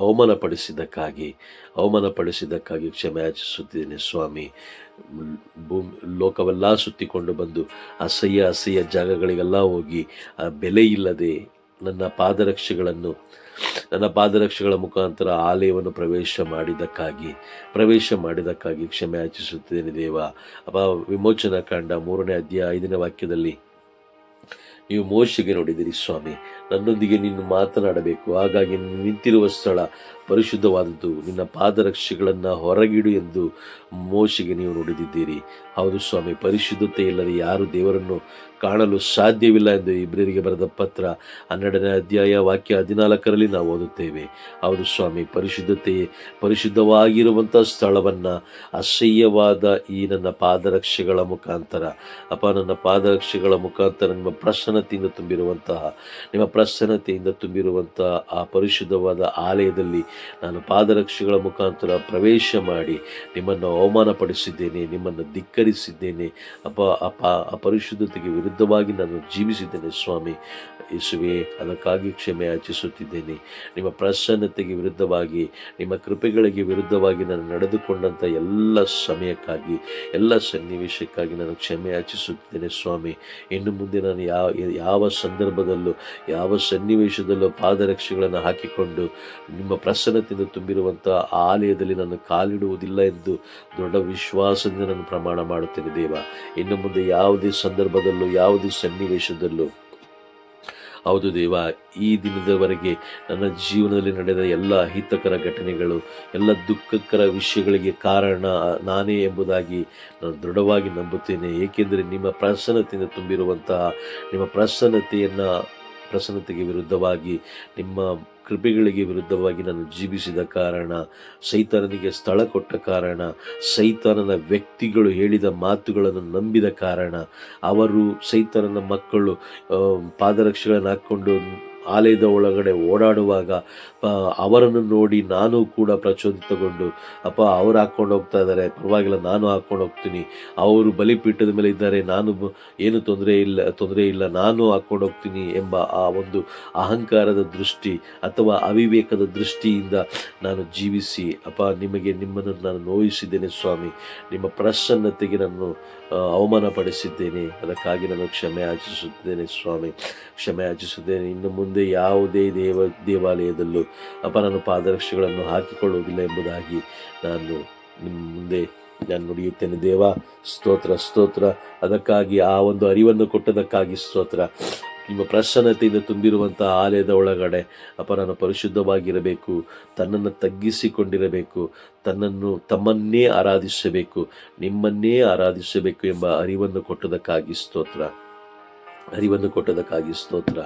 ಅವಮಾನಪಡಿಸಿದ್ದಕ್ಕಾಗಿ ಅವಮಾನಪಡಿಸಿದ್ದಕ್ಕಾಗಿ ಕ್ಷಮೆ ಯಾಚಿಸುತ್ತೇನೆ ಸ್ವಾಮಿ. ಭೂಮಿ, ಲೋಕವೆಲ್ಲ ಸುತ್ತಿಕೊಂಡು ಬಂದು ಅಸಹ್ಯ ಅಸಹ್ಯ ಜಾಗಗಳಿಗೆಲ್ಲ ಹೋಗಿ, ಆ ಬೆಲೆ ಇಲ್ಲದೆ ನನ್ನ ಪಾದರಕ್ಷೆಗಳನ್ನು, ನನ್ನ ಪಾದರಕ್ಷೆಗಳ ಮುಖಾಂತರ ಆಲಯವನ್ನು ಪ್ರವೇಶ ಮಾಡಿದ್ದಕ್ಕಾಗಿ ಪ್ರವೇಶ ಮಾಡಿದ್ದಕ್ಕಾಗಿ ಕ್ಷಮೆ ಯಾಚಿಸುತ್ತೇನೆ ದೇವ. ಅಪ ವಿಮೋಚನಾ ಕಾಂಡ ಮೂರನೇ ಅಧ್ಯಾಯ ಐದನೇ ವಾಕ್ಯದಲ್ಲಿ ನೀವು ಮೋಶೆಗೆ ನೋಡಿದಿರಿ ಸ್ವಾಮಿ. ನನ್ನೊಂದಿಗೆ ನೀನು ಮಾತನಾಡಬೇಕು. ಹಾಗಾಗಿ ನಿಂತಿರುವ ಸ್ಥಳ ಪರಿಶುದ್ಧವಾದದ್ದು. ನಿನ್ನ ಪಾದರಕ್ಷೆಗಳನ್ನು ಹೊರಗಿಡು ಎಂದು ಮೋಶೆಗೆ ನೀವು ನೋಡಿದಿದ್ದೀರಿ. ಹೌದು ಸ್ವಾಮಿ, ಪರಿಶುದ್ಧತೆ ಇಲ್ಲದೆ ಯಾರು ದೇವರನ್ನು ಕಾಣಲು ಸಾಧ್ಯವಿಲ್ಲ ಎಂದು ಇಬ್ರಿಯರಿಗೆ ಬರೆದ ಪತ್ರ ಹನ್ನೆರಡನೇ ಅಧ್ಯಾಯ ವಾಕ್ಯ ಹದಿನಾಲ್ಕರಲ್ಲಿ ನಾವು ಓದುತ್ತೇವೆ. ಅವರು ಸ್ವಾಮಿ ಪರಿಶುದ್ಧತೆ ಪರಿಶುದ್ಧವಾಗಿರುವಂಥ ಸ್ಥಳವನ್ನು, ಅಸಹ್ಯವಾದ ಈ ನನ್ನ ಪಾದರಕ್ಷೆಗಳ ಮುಖಾಂತರ. ಅಪ್ಪ, ನನ್ನ ಪಾದರಕ್ಷೆಗಳ ಮುಖಾಂತರ ನಿಮ್ಮ ಪ್ರಸನ್ನತೆಯಿಂದ ತುಂಬಿರುವಂತಹ, ನಿಮ್ಮ ಪ್ರಸನ್ನತೆಯಿಂದ ತುಂಬಿರುವಂತಹ ಆ ಪರಿಶುದ್ಧವಾದ ಆಲಯದಲ್ಲಿ ನಾನು ಪಾದರಕ್ಷೆಗಳ ಮುಖಾಂತರ ಪ್ರವೇಶ ಮಾಡಿ ನಿಮ್ಮನ್ನು ಅವಮಾನಪಡಿಸಿದ್ದೇನೆ, ನಿಮ್ಮನ್ನು ಧಿಕ್ಕರಿಸಿದ್ದೇನೆ. ಅಪ್ಪ ಆ ಪರಿಶುದ್ಧತೆಗೆ ವಿರುದ್ಧವಾಗಿ ನಾನು ಜೀವಿಸಿದ್ದೇನೆ, ಸ್ವಾಮಿ. ಯೇಸುವೆ, ಅದಕ್ಕಾಗಿ ಕ್ಷಮೆ ಯಾಚಿಸುತ್ತಿದ್ದೇನೆ. ನಿಮ್ಮ ಪ್ರಸನ್ನತೆಗೆ ವಿರುದ್ಧವಾಗಿ, ನಿಮ್ಮ ಕೃಪೆಗಳಿಗೆ ವಿರುದ್ಧವಾಗಿ ನಾನು ನಡೆದುಕೊಂಡಂಥ ಎಲ್ಲ ಸಮಯಕ್ಕಾಗಿ, ಎಲ್ಲ ಸನ್ನಿವೇಶಕ್ಕಾಗಿ ನಾನು ಕ್ಷಮೆ ಯಾಚಿಸುತ್ತಿದ್ದೇನೆ, ಸ್ವಾಮಿ. ಇನ್ನು ಮುಂದೆ ನಾನು ಯಾವ ಯಾವ ಸಂದರ್ಭದಲ್ಲೂ, ಯಾವ ಸನ್ನಿವೇಶದಲ್ಲೂ ಪಾದರಕ್ಷೆಗಳನ್ನು ಹಾಕಿಕೊಂಡು, ನಿಮ್ಮ ಪ್ರಸನ್ನತೆಯಿಂದ ತುಂಬಿರುವಂಥ ಆಲಯದಲ್ಲಿ ನಾನು ಕಾಲಿಡುವುದಿಲ್ಲ ಎಂದು ದೊಡ್ಡ ವಿಶ್ವಾಸದಿಂದ ನಾನು ಪ್ರಮಾಣ ಮಾಡುತ್ತೇನೆ, ದೇವ. ಇನ್ನು ಮುಂದೆ ಯಾವುದೇ ಸಂದರ್ಭದಲ್ಲೂ ಯಾವುದೇ ಸನ್ನಿವೇಶದಲ್ಲೂ. ಹೌದು ದೇವ, ಈ ದಿನದವರೆಗೆ ನನ್ನ ಜೀವನದಲ್ಲಿ ನಡೆದ ಎಲ್ಲ ಅಹಿತಕರ ಘಟನೆಗಳು, ಎಲ್ಲ ದುಃಖಕರ ವಿಷಯಗಳಿಗೆ ಕಾರಣ ನಾನೇ ಎಂಬುದಾಗಿ ನಾನು ದೃಢವಾಗಿ ನಂಬುತ್ತೇನೆ. ಏಕೆಂದರೆ ನಿಮ್ಮ ಪ್ರಸನ್ನತೆಯಿಂದ ತುಂಬಿರುವಂತಹ, ನಿಮ್ಮ ಪ್ರಸನ್ನತೆಯನ್ನು, ಪ್ರಸನ್ನತೆಗೆ ವಿರುದ್ಧವಾಗಿ ನಿಮ್ಮ ಕೃಪೆಗಳಿಗೆ ವಿರುದ್ಧವಾಗಿ ನಾನು ಜೀವಿಸಿದ ಕಾರಣ, ಸೈತಾನನಿಗೆ ಸ್ಥಳ ಕೊಟ್ಟ ಕಾರಣ, ಸೈತಾನನ ವ್ಯಕ್ತಿಗಳು ಹೇಳಿದ ಮಾತುಗಳನ್ನು ನಂಬಿದ ಕಾರಣ, ಅವರು ಸೈತಾನನ ಮಕ್ಕಳು ಪಾದರಕ್ಷೆಗಳನ್ನು ಹಾಕ್ಕೊಂಡು ಆಲಯದ ಒಳಗಡೆ ಓಡಾಡುವಾಗ ಅವರನ್ನು ನೋಡಿ ನಾನು ಕೂಡ ಪ್ರಚೋದಿತಗೊಂಡು, ಅಪ್ಪ, ಅವ್ರು ಹಾಕ್ಕೊಂಡು ಹೋಗ್ತಾ ಇದ್ದಾರೆ, ಪರವಾಗಿಲ್ಲ, ನಾನು ಹಾಕ್ಕೊಂಡು ಹೋಗ್ತೀನಿ. ಅವರು ಬಲಿಪೀಠದ ಮೇಲೆ ಇದ್ದಾರೆ, ನಾನು ಏನು ತೊಂದರೆ ಇಲ್ಲ ತೊಂದರೆ ಇಲ್ಲ, ನಾನು ಹಾಕ್ಕೊಂಡು ಹೋಗ್ತೀನಿ ಎಂಬ ಆ ಒಂದು ಅಹಂಕಾರದ ದೃಷ್ಟಿ ಅಥವಾ ಅವಿವೇಕದ ದೃಷ್ಟಿಯಿಂದ ನಾನು ಜೀವಿಸಿ, ಅಪ್ಪ, ನಿಮಗೆ ನಿಮ್ಮನ್ನು ನಾನು ನೋಯಿಸಿದ್ದೇನೆ ಸ್ವಾಮಿ. ನಿಮ್ಮ ಪ್ರಸನ್ನತೆಗೆ ನಾನು ಅವಮಾನ ಅವಮಾನಪಡಿಸಿದ್ದೇನೆ. ಅದಕ್ಕಾಗಿ ನಾನು ಕ್ಷಮೆ ಯಾಚಿಸುತ್ತೇನೆ ಸ್ವಾಮಿ. ಕ್ಷಮೆ ಯಾಚಿಸುತ್ತೇನೆ ಇನ್ನು ಮುಂದೆ ಯಾವುದೇ ದೇವ, ದೇವಾಲಯದಲ್ಲೂ ಅಪ್ಪ ನಾನು ಪಾದರಕ್ಷೆಗಳನ್ನು ಹಾಕಿಕೊಳ್ಳುವುದಿಲ್ಲ ಎಂಬುದಾಗಿ ನಾನು ನಿಮ್ಮ ಮುಂದೆ ನಾನು ನುಡಿಯುತ್ತೇನೆ. ದೇವ, ಸ್ತೋತ್ರ ಸ್ತೋತ್ರ. ಅದಕ್ಕಾಗಿ ಆ ಒಂದು ಅರಿವನ್ನು ಕೊಟ್ಟದಕ್ಕಾಗಿ ಸ್ತೋತ್ರ. ನಿಮ್ಮ ಪ್ರಸನ್ನತೆಯಿಂದ ತುಂಬಿರುವಂಥ ಆಲಯದ ಒಳಗಡೆ ಅಪ್ಪ ನಾನು ಪರಿಶುದ್ಧವಾಗಿರಬೇಕು, ತನ್ನನ್ನು ತಗ್ಗಿಸಿಕೊಂಡಿರಬೇಕು, ತನ್ನನ್ನು ತಮ್ಮನ್ನೇ ಆರಾಧಿಸಬೇಕು, ನಿಮ್ಮನ್ನೇ ಆರಾಧಿಸಬೇಕು ಎಂಬ ಅರಿವನ್ನು ಕೊಟ್ಟದಕ್ಕಾಗಿ ಸ್ತೋತ್ರ. ಅರಿವನ್ನು ಕೊಟ್ಟದಕ್ಕಾಗಿ ಸ್ತೋತ್ರ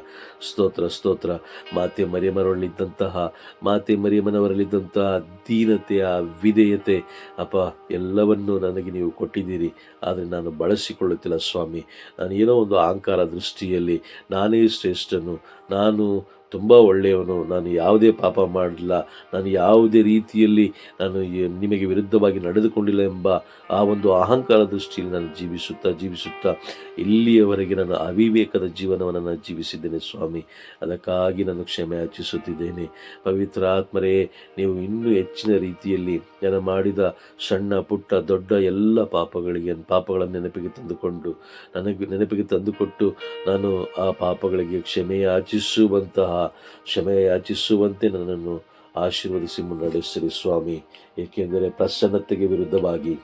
ಸ್ತೋತ್ರ ಸ್ತೋತ್ರ. ಮಾತೆ ಮರಿಯಮ್ಮನವರಲ್ಲಿದ್ದಂತಹ ಮಾತೆ ಮರಿಯಮ್ಮನವರಲ್ಲಿದ್ದಂತಹ ದೀನತೆಯ ವಿಧೇಯತೆ, ಅಪ್ಪ, ಎಲ್ಲವನ್ನು ನನಗೆ ನೀವು ಕೊಟ್ಟಿದ್ದೀರಿ. ಆದರೆ ನಾನು ಬಳಸಿಕೊಳ್ಳುತ್ತಿಲ್ಲ ಸ್ವಾಮಿ. ನಾನು ಏನೋ ಒಂದು ಅಹಂಕಾರ ದೃಷ್ಟಿಯಲ್ಲಿ ನಾನೇ ಶ್ರೇಷ್ಠನು. ನಾನು ತುಂಬ ಒಳ್ಳೆಯವನು. ನಾನು ಯಾವುದೇ ಪಾಪ ಮಾಡಲಿಲ್ಲ. ನಾನು ಯಾವುದೇ ರೀತಿಯಲ್ಲಿ ನಾನು ನಿಮಗೆ ವಿರುದ್ಧವಾಗಿ ನಡೆದುಕೊಂಡಿಲ್ಲ ಎಂಬ ಆ ಒಂದು ಅಹಂಕಾರ ದೃಷ್ಟಿಯಲ್ಲಿ ನಾನು ಜೀವಿಸುತ್ತಾ ಜೀವಿಸುತ್ತಾ ಇಲ್ಲಿಯವರೆಗೆ ನಾನು ಅವಿವೇಕದ ಜೀವನವನ್ನು ನಾನು ಜೀವಿಸಿದ್ದೇನೆ ಸ್ವಾಮಿ. ಅದಕ್ಕಾಗಿ ನಾನು ಕ್ಷಮೆ ಯಾಚಿಸುತ್ತಿದ್ದೇನೆ. ಪವಿತ್ರ ಆತ್ಮರೇ, ನೀವು ಇನ್ನೂ ಹೆಚ್ಚಿನ ರೀತಿಯಲ್ಲಿ ನಾನು ಮಾಡಿದ ಸಣ್ಣ, ಪುಟ್ಟ, ದೊಡ್ಡ ಎಲ್ಲ ಪಾಪಗಳಿಗೆ, ಪಾಪಗಳನ್ನು ನೆನಪಿಗೆ ತಂದುಕೊಂಡು, ನನಗೆ ನೆನಪಿಗೆ ತಂದುಕೊಟ್ಟು ನಾನು ಆ ಪಾಪಗಳಿಗೆ ಕ್ಷಮೆ ಯಾಚಿಸುವಂತಹ ಕ್ಷಮೆ ಯಾಚಿಸುವಂತೆ ನನ್ನನ್ನು ಆಶೀರ್ವದಿಸಿ ಮುನ್ನಡೆಸಿರಿ ಸ್ವಾಮಿ. ಏಕೆಂದರೆ ಪ್ರಸನ್ನತೆಗೆ ವಿರುದ್ಧವಾಗಿ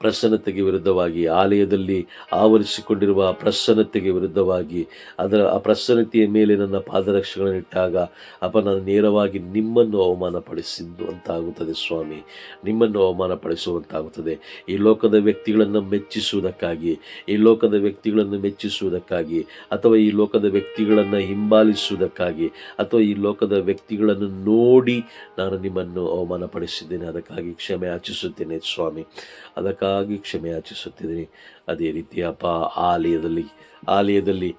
ಪ್ರಸನ್ನತೆಗೆ ವಿರುದ್ಧವಾಗಿ, ಆಲಯದಲ್ಲಿ ಆವರಿಸಿಕೊಂಡಿರುವ ಪ್ರಸನ್ನತೆಗೆ ವಿರುದ್ಧವಾಗಿ, ಅದರ ಆ ಪ್ರಸನ್ನತೆಯ ಮೇಲೆ ನನ್ನ ಪಾದರಕ್ಷೆಗಳನ್ನು ಇಟ್ಟಾಗ, ಅಪ್ಪ, ನಾನು ನೇರವಾಗಿ ನಿಮ್ಮನ್ನು ಅವಮಾನಪಡಿಸಿದ್ದು ಅಂತಾಗುತ್ತದೆ ಸ್ವಾಮಿ. ನಿಮ್ಮನ್ನು ಅವಮಾನಪಡಿಸುವಂತಾಗುತ್ತದೆ. ಈ ಲೋಕದ ವ್ಯಕ್ತಿಗಳನ್ನು ಮೆಚ್ಚಿಸುವುದಕ್ಕಾಗಿ, ಈ ಲೋಕದ ವ್ಯಕ್ತಿಗಳನ್ನು ಮೆಚ್ಚಿಸುವುದಕ್ಕಾಗಿ, ಅಥವಾ ಈ ಲೋಕದ ವ್ಯಕ್ತಿಗಳನ್ನು ಹಿಂಬಾಲಿಸುವುದಕ್ಕಾಗಿ, ಅಥವಾ ಈ ಲೋಕದ ವ್ಯಕ್ತಿಗಳನ್ನು ನೋಡಿ ನಾನು ನಿಮ್ಮನ್ನು ಅವಮಾನಪಡಿಸಿದ್ದೇನೆ. ಅದಕ್ಕಾಗಿ ಕ್ಷಮೆ ಆಚಿಸುತ್ತೇನೆ ಸ್ವಾಮಿ. ಅದಕ್ಕಾಗಿ ಕ್ಷಮೆ ಯಾಚಿಸುತ್ತಿದ್ದೀನಿ ಅದೇ ರೀತಿ ಅಪ್ಪ, ಆಲಯದಲ್ಲಿ ಆಲಯದಲ್ಲಿ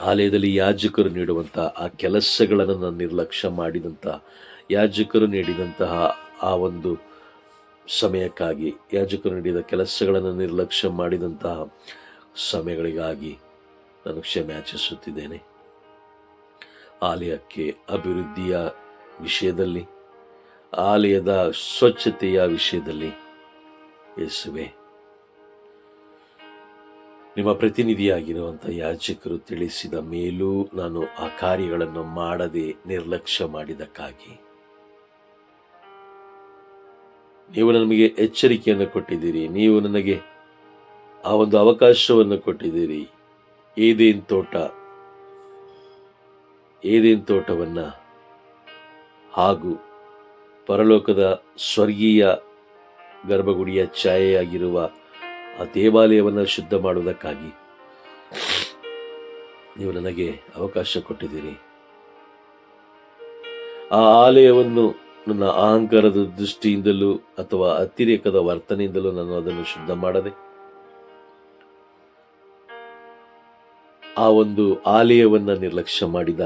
ಆಲಯದಲ್ಲಿ ಯಾಜಕರು ನೀಡುವಂತಹ ಆ ಕೆಲಸಗಳನ್ನು ನಾನು ನಿರ್ಲಕ್ಷ್ಯ ಮಾಡಿದಂತಹ ಯಾಜಕರು ನೀಡಿದಂತಹ ಆ ಒಂದು ಸಮಯಕ್ಕಾಗಿ, ಯಾಜಕರು ನೀಡಿದ ಕೆಲಸಗಳನ್ನು ನಿರ್ಲಕ್ಷ್ಯ ಮಾಡಿದಂತಹ ಸಮಯಗಳಿಗಾಗಿ ನಾನು ಕ್ಷಮೆ ಯಾಚಿಸುತ್ತಿದ್ದೇನೆ. ಆಲಯಕ್ಕೆ ಅಭಿವೃದ್ಧಿಯ ವಿಷಯದಲ್ಲಿ, ಆಲಯದ ಸ್ವಚ್ಛತೆಯ ವಿಷಯದಲ್ಲಿ ಯೇಸುವೆ, ನಿಮ್ಮ ಪ್ರತಿನಿಧಿಯಾಗಿರುವಂಥ ಯಾಜಕರು ತಿಳಿಸಿದ ಮೇಲೂ ನಾನು ಆ ಕಾರ್ಯಗಳನ್ನು ಮಾಡದೆ ನಿರ್ಲಕ್ಷ್ಯ ಮಾಡಿದಕ್ಕಾಗಿ ನೀವು ನಮಗೆ ಎಚ್ಚರಿಕೆಯನ್ನು ಕೊಟ್ಟಿದ್ದೀರಿ, ನೀವು ನನಗೆ ಆ ಒಂದು ಅವಕಾಶವನ್ನು ಕೊಟ್ಟಿದ್ದೀರಿ. ಏದೇನ್ ತೋಟ, ಏದೇನ್ ತೋಟವನ್ನು ಹಾಗೂ ಪರಲೋಕದ ಸ್ವರ್ಗೀಯ ಗರ್ಭಗುಡಿಯ ಛಾಯೆಯಾಗಿರುವ ಆ ದೇವಾಲಯವನ್ನು ಶುದ್ಧ ಮಾಡುವುದಕ್ಕಾಗಿ ನೀವು ನನಗೆ ಅವಕಾಶ ಕೊಟ್ಟಿದ್ದೀರಿ. ಆ ಆಲಯವನ್ನು ನನ್ನ ಅಹಂಕಾರದ ದೃಷ್ಟಿಯಿಂದಲೂ ಅಥವಾ ಅತಿರೇಕದ ವರ್ತನೆಯಿಂದಲೂ ನಾನು ಅದನ್ನು ಶುದ್ಧ ಮಾಡದೆ, ಆ ಒಂದು ಆಲಯವನ್ನು ನಿರ್ಲಕ್ಷ್ಯ ಮಾಡಿದ,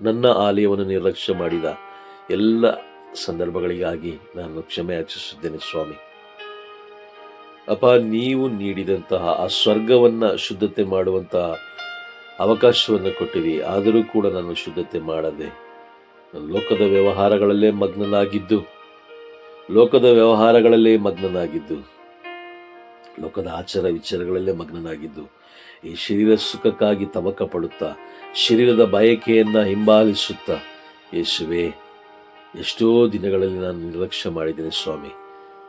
ನನ್ನ ಆಲಯವನ್ನು ನಿರ್ಲಕ್ಷ್ಯ ಮಾಡಿದ ಎಲ್ಲ ಸಂದರ್ಭಗಳಿಗಾಗಿ ನಾನು ಕ್ಷಮೆ ಯಾಚಿಸುತ್ತೇನೆ ಸ್ವಾಮಿ. ಅಪ್ಪ, ನೀವು ನೀಡಿದಂತಹ ಆ ಸ್ವರ್ಗವನ್ನ ಶುದ್ಧತೆ ಮಾಡುವಂತಹ ಅವಕಾಶವನ್ನು ಕೊಟ್ಟಿರಿ. ಆದರೂ ಕೂಡ ನಾನು ಶುದ್ಧತೆ ಮಾಡದೆ. ಲೋಕದ ವ್ಯವಹಾರಗಳಲ್ಲೇ ಮಗ್ನನಾಗಿದ್ದು, ಲೋಕದ ವ್ಯವಹಾರಗಳಲ್ಲೇ ಮಗ್ನನಾಗಿದ್ದು, ಲೋಕದ ಆಚಾರ ವಿಚಾರಗಳಲ್ಲೇ ಮಗ್ನನಾಗಿದ್ದು, ಈ ಶರೀರ ಸುಖಕ್ಕಾಗಿ ತವಕ ಪಡುತ್ತಾ, ಶರೀರದ ಬಯಕೆಯನ್ನು ಹಿಂಬಾಲಿಸುತ್ತಾ ಯೇಸುವೆ, ಎಷ್ಟೋ ದಿನಗಳಲ್ಲಿ ನಾನು ನಿರ್ಲಕ್ಷ್ಯ ಮಾಡಿದ್ದೇನೆ ಸ್ವಾಮಿ.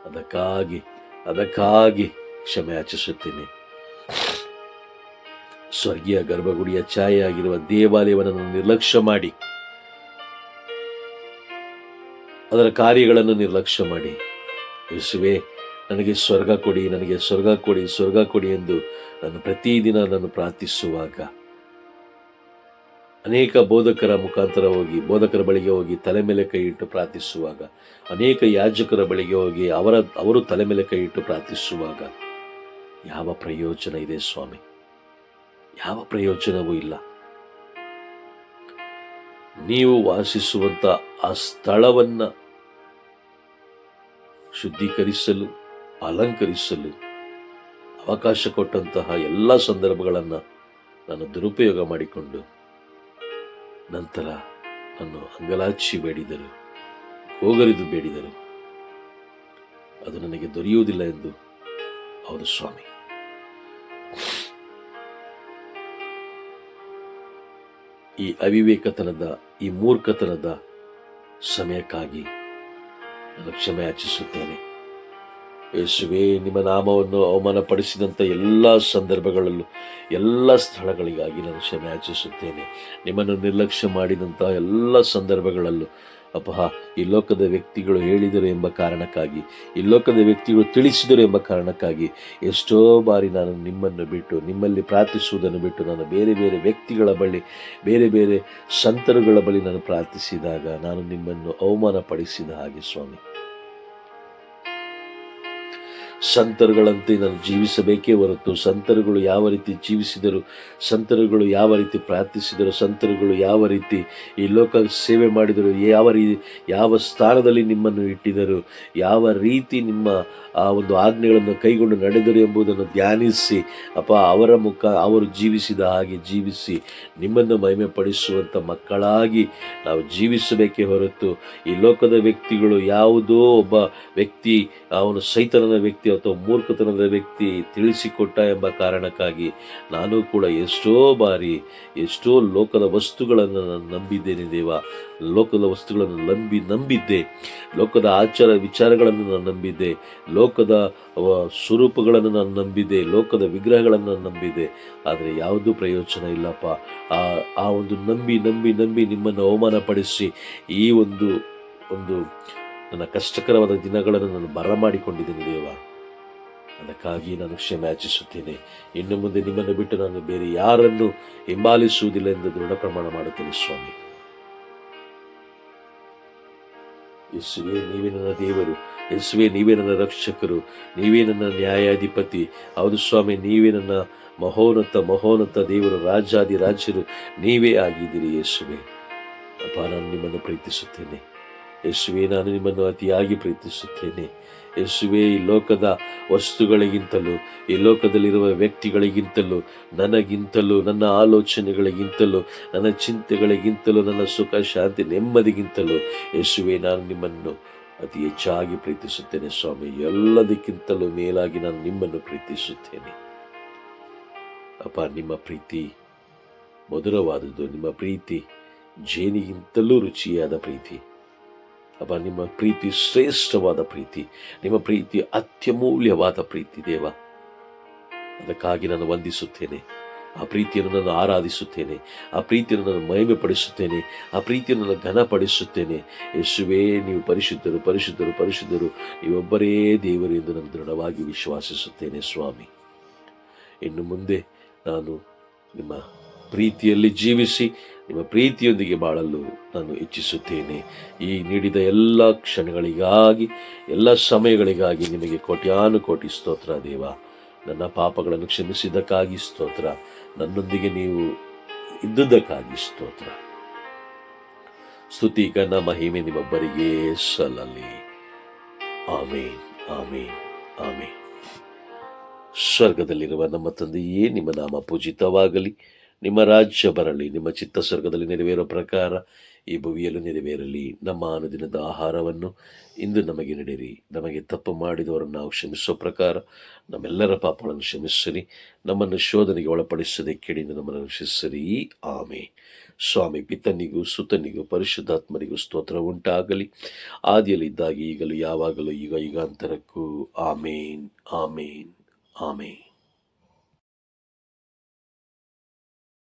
ಅದಕ್ಕಾಗಿ ಅದಕ್ಕಾಗಿ ಕ್ಷಮೆ ಯಾಚಿಸುತ್ತೇನೆ. ಸ್ವರ್ಗೀಯ ಗರ್ಭಗುಡಿಯ ಛಾಯೆಯಾಗಿರುವ ದೇವಾಲಯವನ್ನು ನಾನು ನಿರ್ಲಕ್ಷ್ಯ ಮಾಡಿ, ಅದರ ಕಾರ್ಯಗಳನ್ನು ನಿರ್ಲಕ್ಷ್ಯ ಮಾಡಿ, ಯೇಸುವೆ, ನನಗೆ ಸ್ವರ್ಗ ಕೊಡಿ, ನನಗೆ ಸ್ವರ್ಗ ಕೊಡಿ ಸ್ವರ್ಗ ಕೊಡಿ ಎಂದು ನಾನು ಪ್ರತಿದಿನ ನಾನು ಪ್ರಾರ್ಥಿಸುವಾಗ ಅನೇಕ ಬೋಧಕರ ಮುಖಾಂತರ ಹೋಗಿ, ಬೋಧಕರ ಬಳಿಗೆ ಹೋಗಿ ತಲೆ ಮೇಲೆ ಕೈ ಇಟ್ಟು ಪ್ರಾರ್ಥಿಸುವಾಗ, ಅನೇಕ ಯಾಜಕರ ಬಳಿಗೆ ಹೋಗಿ ಅವರ, ಅವರು ತಲೆ ಮೇಲೆ ಕೈ ಇಟ್ಟು ಪ್ರಾರ್ಥಿಸುವಾಗ ಯಾವ ಪ್ರಯೋಜನ ಇದೆ ಸ್ವಾಮಿ? ಯಾವ ಪ್ರಯೋಜನವೂ ಇಲ್ಲ. ನೀವು ವಾಸಿಸುವಂತ ಆ ಸ್ಥಳವನ್ನ ಶುದ್ಧೀಕರಿಸಲು, ಅಲಂಕರಿಸಲು ಅವಕಾಶ ಕೊಟ್ಟಂತಹ ಎಲ್ಲ ಸಂದರ್ಭಗಳನ್ನು ನಾನು ದುರುಪಯೋಗ ಮಾಡಿಕೊಂಡು ನಂತರ ನಾನು ಅಂಗಲಾಚಿ ಬೇಡಿದರು ಹೋಗರಿದು ಬೇಡಿದರು. ಅದು ನನಗೆ ದೊರೆಯುವುದಿಲ್ಲ ಎಂದು ಹೌದು ಸ್ವಾಮಿ. ಈ ಅವಿವೇಕತನದ, ಈ ಮೂರ್ಖತನದ ಸಮಯಕ್ಕಾಗಿ ನಾನು ಕ್ಷಮೆ ಯಾಚಿಸುತ್ತೇನೆ. ಯೇಸುವೆ, ನಿಮ್ಮ ನಾಮವನ್ನು ಅವಮಾನಪಡಿಸಿದಂಥ ಎಲ್ಲ ಸಂದರ್ಭಗಳಲ್ಲೂ, ಎಲ್ಲ ಸ್ಥಳಗಳಿಗಾಗಿ ನಾನು ಕ್ಷಮೆ ಯಾಚಿಸುತ್ತೇನೆ. ನಿಮ್ಮನ್ನು ನಿರ್ಲಕ್ಷ್ಯ ಮಾಡಿದಂಥ ಎಲ್ಲ ಸಂದರ್ಭಗಳಲ್ಲೂ ಅಪಹ ಈ ಲೋಕದ ವ್ಯಕ್ತಿಗಳು ಹೇಳಿದರು ಎಂಬ ಕಾರಣಕ್ಕಾಗಿ, ಈ ಲೋಕದ ವ್ಯಕ್ತಿಗಳು ತಿಳಿಸಿದರು ಎಂಬ ಕಾರಣಕ್ಕಾಗಿ, ಎಷ್ಟೋ ಬಾರಿ ನಾನು ನಿಮ್ಮನ್ನು ಬಿಟ್ಟು, ನಿಮ್ಮಲ್ಲಿ ಪ್ರಾರ್ಥಿಸುವುದನ್ನು ಬಿಟ್ಟು, ನಾನು ಬೇರೆ ಬೇರೆ ವ್ಯಕ್ತಿಗಳ ಬಳಿ, ಬೇರೆ ಬೇರೆ ಸಂತರುಗಳ ಬಳಿ ನಾನು ಪ್ರಾರ್ಥಿಸಿದಾಗ, ನಾನು ನಿಮ್ಮನ್ನು ಅವಮಾನಪಡಿಸಿದ ಹಾಗೆ, ಸ್ವಾಮಿ. ಸಂತರುಗಳಂತೆ ನಾನು ಜೀವಿಸಬೇಕೇ ಹೊರತು ಸಂತರುಗಳು ಯಾವ ರೀತಿ ಜೀವಿಸಿದರು, ಸಂತರುಗಳು ಯಾವ ರೀತಿ ಪ್ರಾರ್ಥಿಸಿದರು, ಸಂತರುಗಳು ಯಾವ ರೀತಿ ಈ ಲೋಕ ಸೇವೆ ಮಾಡಿದರು, ಯಾವ ರೀ, ಯಾವ ಸ್ಥಾನದಲ್ಲಿ ನಿಮ್ಮನ್ನು ಇಟ್ಟಿದರು, ಯಾವ ರೀತಿ ನಿಮ್ಮ, ಆ ಒಂದು ಆಜ್ಞೆಗಳನ್ನು ಕೈಗೊಂಡು ನಡೆದರು ಎಂಬುದನ್ನು ಧ್ಯಾನಿಸಿ, ಅಪ್ಪ ಅವರ ಮುಖ ಅವರು ಜೀವಿಸಿದ ಹಾಗೆ ಜೀವಿಸಿ, ನಿಮ್ಮನ್ನು ಮಹಿಮೆ ಪಡಿಸುವಂಥ ಮಕ್ಕಳಾಗಿ ನಾವು ಜೀವಿಸಬೇಕೇ ಹೊರತು ಈ ಲೋಕದ ವ್ಯಕ್ತಿಗಳು ಯಾವುದೋ ಒಬ್ಬ ವ್ಯಕ್ತಿ, ಅವನು ಸೈತನದ ವ್ಯಕ್ತಿ ಅಥವಾ ಮೂರ್ಖತನದ ವ್ಯಕ್ತಿ ತಿಳಿಸಿಕೊಟ್ಟ ಎಂಬ ಕಾರಣಕ್ಕಾಗಿ ನಾನು ಕೂಡ ಎಷ್ಟೋ ಬಾರಿ, ಎಷ್ಟೋ ಲೋಕದ ವಸ್ತುಗಳನ್ನು ನಾನು ನಂಬಿದ್ದೇನೆ ದೇವ. ಲೋಕದ ವಸ್ತುಗಳನ್ನು ನಂಬಿ, ನಂಬಿದ್ದೆ. ಲೋಕದ ಆಚಾರ ವಿಚಾರಗಳನ್ನು ನಾನು ನಂಬಿದ್ದೆ. ಲೋಕದ ಸ್ವರೂಪಗಳನ್ನು ನಾನು ನಂಬಿದ್ದೆ. ಲೋಕದ ವಿಗ್ರಹಗಳನ್ನು ನಾನು ನಂಬಿದ್ದೆ. ಆದರೆ ಯಾವುದೂ ಪ್ರಯೋಜನ ಇಲ್ಲಪ್ಪ. ಆ ಆ ಒಂದು ನಂಬಿ ನಂಬಿ ನಂಬಿ ನಿಮ್ಮನ್ನು ಅವಮಾನಪಡಿಸಿ ಈ ಒಂದು ಒಂದು ನನ್ನ ಕಷ್ಟಕರವಾದ ದಿನಗಳನ್ನು ನಾನು ಬರಮಾಡಿಕೊಂಡಿದ್ದೇನೆ ದೇವ. ಅದಕ್ಕಾಗಿ ನಾನು ಕ್ಷಮೆ ಯಾಚಿಸುತ್ತೇನೆ ಇನ್ನು ಮುಂದೆ ನಿಮ್ಮನ್ನು ಬಿಟ್ಟು ನಾನು ಬೇರೆ ಯಾರನ್ನು ಹಿಂಬಾಲಿಸುವುದಿಲ್ಲ ಎಂದು ದೃಢ ಪ್ರಮಾಣ ಮಾಡುತ್ತೇನೆ, ಸ್ವಾಮಿ. ಯೇಸುವೆ, ನೀವೇ ನನ್ನ ದೇವರು. ಯೇಸುವೆ, ನೀವೇ ನನ್ನ ರಕ್ಷಕರು. ನೀವೇ ನನ್ನ ನ್ಯಾಯಾಧಿಪತಿ. ಹೌದು ಸ್ವಾಮಿ, ನೀವೇ ನನ್ನ ಮಹೋನ್ನತ ಮಹೋನ್ನತ ದೇವರು ರಾಜಾದಿ ರಾಜ್ಯರು ನೀವೇ ಆಗಿದ್ದೀರಿ ಯೇಸುವೆ. ಅಪ್ಪ ನಾನು ನಿಮ್ಮನ್ನು ಪ್ರೀತಿಸುತ್ತೇನೆ. ಯೇಸುವೆ, ನಾನು ನಿಮ್ಮನ್ನು ಅತಿಯಾಗಿ ಪ್ರೀತಿಸುತ್ತೇನೆ. ಯೇಸುವೆ, ಈ ಲೋಕದ ವಸ್ತುಗಳಿಗಿಂತಲೂ, ಈ ಲೋಕದಲ್ಲಿರುವ ವ್ಯಕ್ತಿಗಳಿಗಿಂತಲೂ, ನನಗಿಂತಲೂ, ನನ್ನ ಆಲೋಚನೆಗಳಿಗಿಂತಲೂ, ನನ್ನ ಚಿಂತೆಗಳಿಗಿಂತಲೂ, ನನ್ನ ಸುಖ, ಶಾಂತಿ, ನೆಮ್ಮದಿಗಿಂತಲೂ, ಯೇಸುವೆ, ನಾನು ನಿಮ್ಮನ್ನು ಅತಿ ಹೆಚ್ಚಾಗಿ ಪ್ರೀತಿಸುತ್ತೇನೆ ಸ್ವಾಮಿ. ಎಲ್ಲದಕ್ಕಿಂತಲೂ ಮೇಲಾಗಿ ನಾನು ನಿಮ್ಮನ್ನು ಪ್ರೀತಿಸುತ್ತೇನೆ. ಅಪ್ಪ, ನಿಮ್ಮ ಪ್ರೀತಿ ಮಧುರವಾದದ್ದು, ನಿಮ್ಮ ಪ್ರೀತಿ ಜೇನಿಗಿಂತಲೂ ರುಚಿಯಾದ ಪ್ರೀತಿ. ಅಪ್ಪ ನಿಮ್ಮ ಪ್ರೀತಿ ಶ್ರೇಷ್ಠವಾದ ಪ್ರೀತಿ, ನಿಮ್ಮ ಪ್ರೀತಿ ಅತ್ಯಮೂಲ್ಯವಾದ ಪ್ರೀತಿ ದೇವ. ಅದಕ್ಕಾಗಿ ನಾನು ವಂದಿಸುತ್ತೇನೆ. ಆ ಪ್ರೀತಿಯನ್ನು ನಾನು ಆರಾಧಿಸುತ್ತೇನೆ. ಆ ಪ್ರೀತಿಯನ್ನು ನಾನು ಮಹಿಮೆ ಪಡಿಸುತ್ತೇನೆ ಆ ಪ್ರೀತಿಯನ್ನು ನಾನು ಘನಪಡಿಸುತ್ತೇನೆ. ಯೇಸುವೇ, ನೀವು ಪರಿಶುದ್ಧರು ಪರಿಶುದ್ಧರು ಪರಿಶುದ್ಧರು, ನೀವೊಬ್ಬರೇ ದೇವರು ಎಂದು ನಾನು ದೃಢವಾಗಿ ವಿಶ್ವಾಸಿಸುತ್ತೇನೆ ಸ್ವಾಮಿ. ಇನ್ನು ಮುಂದೆ ನಾನು ನಿಮ್ಮ ಪ್ರೀತಿಯಲ್ಲಿ ಜೀವಿಸಿ ನಿಮ್ಮ ಪ್ರೀತಿಯೊಂದಿಗೆ ಬಾಳಲು ನಾನು ಇಚ್ಛಿಸುತ್ತೇನೆ. ಈ ನೀಡಿದ ಎಲ್ಲ ಕ್ಷಣಗಳಿಗಾಗಿ, ಎಲ್ಲ ಸಮಯಗಳಿಗಾಗಿ ನಿಮಗೆ ಕೋಟ್ಯಾನು ಕೋಟಿ ಸ್ತೋತ್ರ ದೇವ. ನನ್ನ ಪಾಪಗಳನ್ನು ಕ್ಷಮಿಸಿದ್ದಕ್ಕಾಗಿ ಸ್ತೋತ್ರ. ನನ್ನೊಂದಿಗೆ ನೀವು ಇದ್ದುದಕ್ಕಾಗಿ ಸ್ತೋತ್ರ. ಸ್ತುತಿ ಗಣ ಮಹಿಮೆ ನಿಮ್ಮೊಬ್ಬರಿಗೆ ಸಲ್ಲಲಿ. ಆಮೇನ್ ಆಮೇನ್ ಆಮೇನ್. ಸ್ವರ್ಗದಲ್ಲಿರುವ ನಮ್ಮ ತಂದೆಯೇ ನಿಮ್ಮ ನಾಮ ಪೂಜಿತವಾಗಲಿ. ನಿಮ್ಮ ರಾಜ್ಯ ಬರಲಿ, ನಿಮ್ಮ ಚಿತ್ತ ಸ್ವರ್ಗದಲ್ಲಿ ನೆರವೇರೋ ಪ್ರಕಾರ ಈ ಭುವಿಯಲ್ಲೂ ನೆರವೇರಲಿ. ನಮ್ಮ ಅನುದಿನದ ಆಹಾರವನ್ನು ಇಂದು ನಮಗೆ ನಡೆಯಿರಿ ನಮಗೆ ತಪ್ಪು ಮಾಡಿದವರನ್ನು ನಾವು ಕ್ಷಮಿಸುವ ಪ್ರಕಾರ ನಮ್ಮೆಲ್ಲರ ಪಾಪಗಳನ್ನು ಕ್ಷಮಿಸಿರಿ. ನಮ್ಮನ್ನು ಶೋಧನೆಗೆ ಒಳಪಡಿಸದೆ ಕೆಡಿಂದ ನಮ್ಮನ್ನು ರಕ್ಷಿಸಿರಿ. ಆಮೆ ಸ್ವಾಮಿ, ಪಿತನಿಗೂ ಸುತನಿಗೂ ಪರಿಶುದ್ಧಾತ್ಮರಿಗೂ ಸ್ತೋತ್ರ ಉಂಟಾಗಲಿ. ಆದಿಯಲ್ಲಿದ್ದಾಗಿ ಈಗಲೂ ಯಾವಾಗಲೂ ಈಗ ಯುಗಾಂತರಕ್ಕೂ. ಆಮೇನ್. ಆಮೇನ್. ಆಮೇನ್.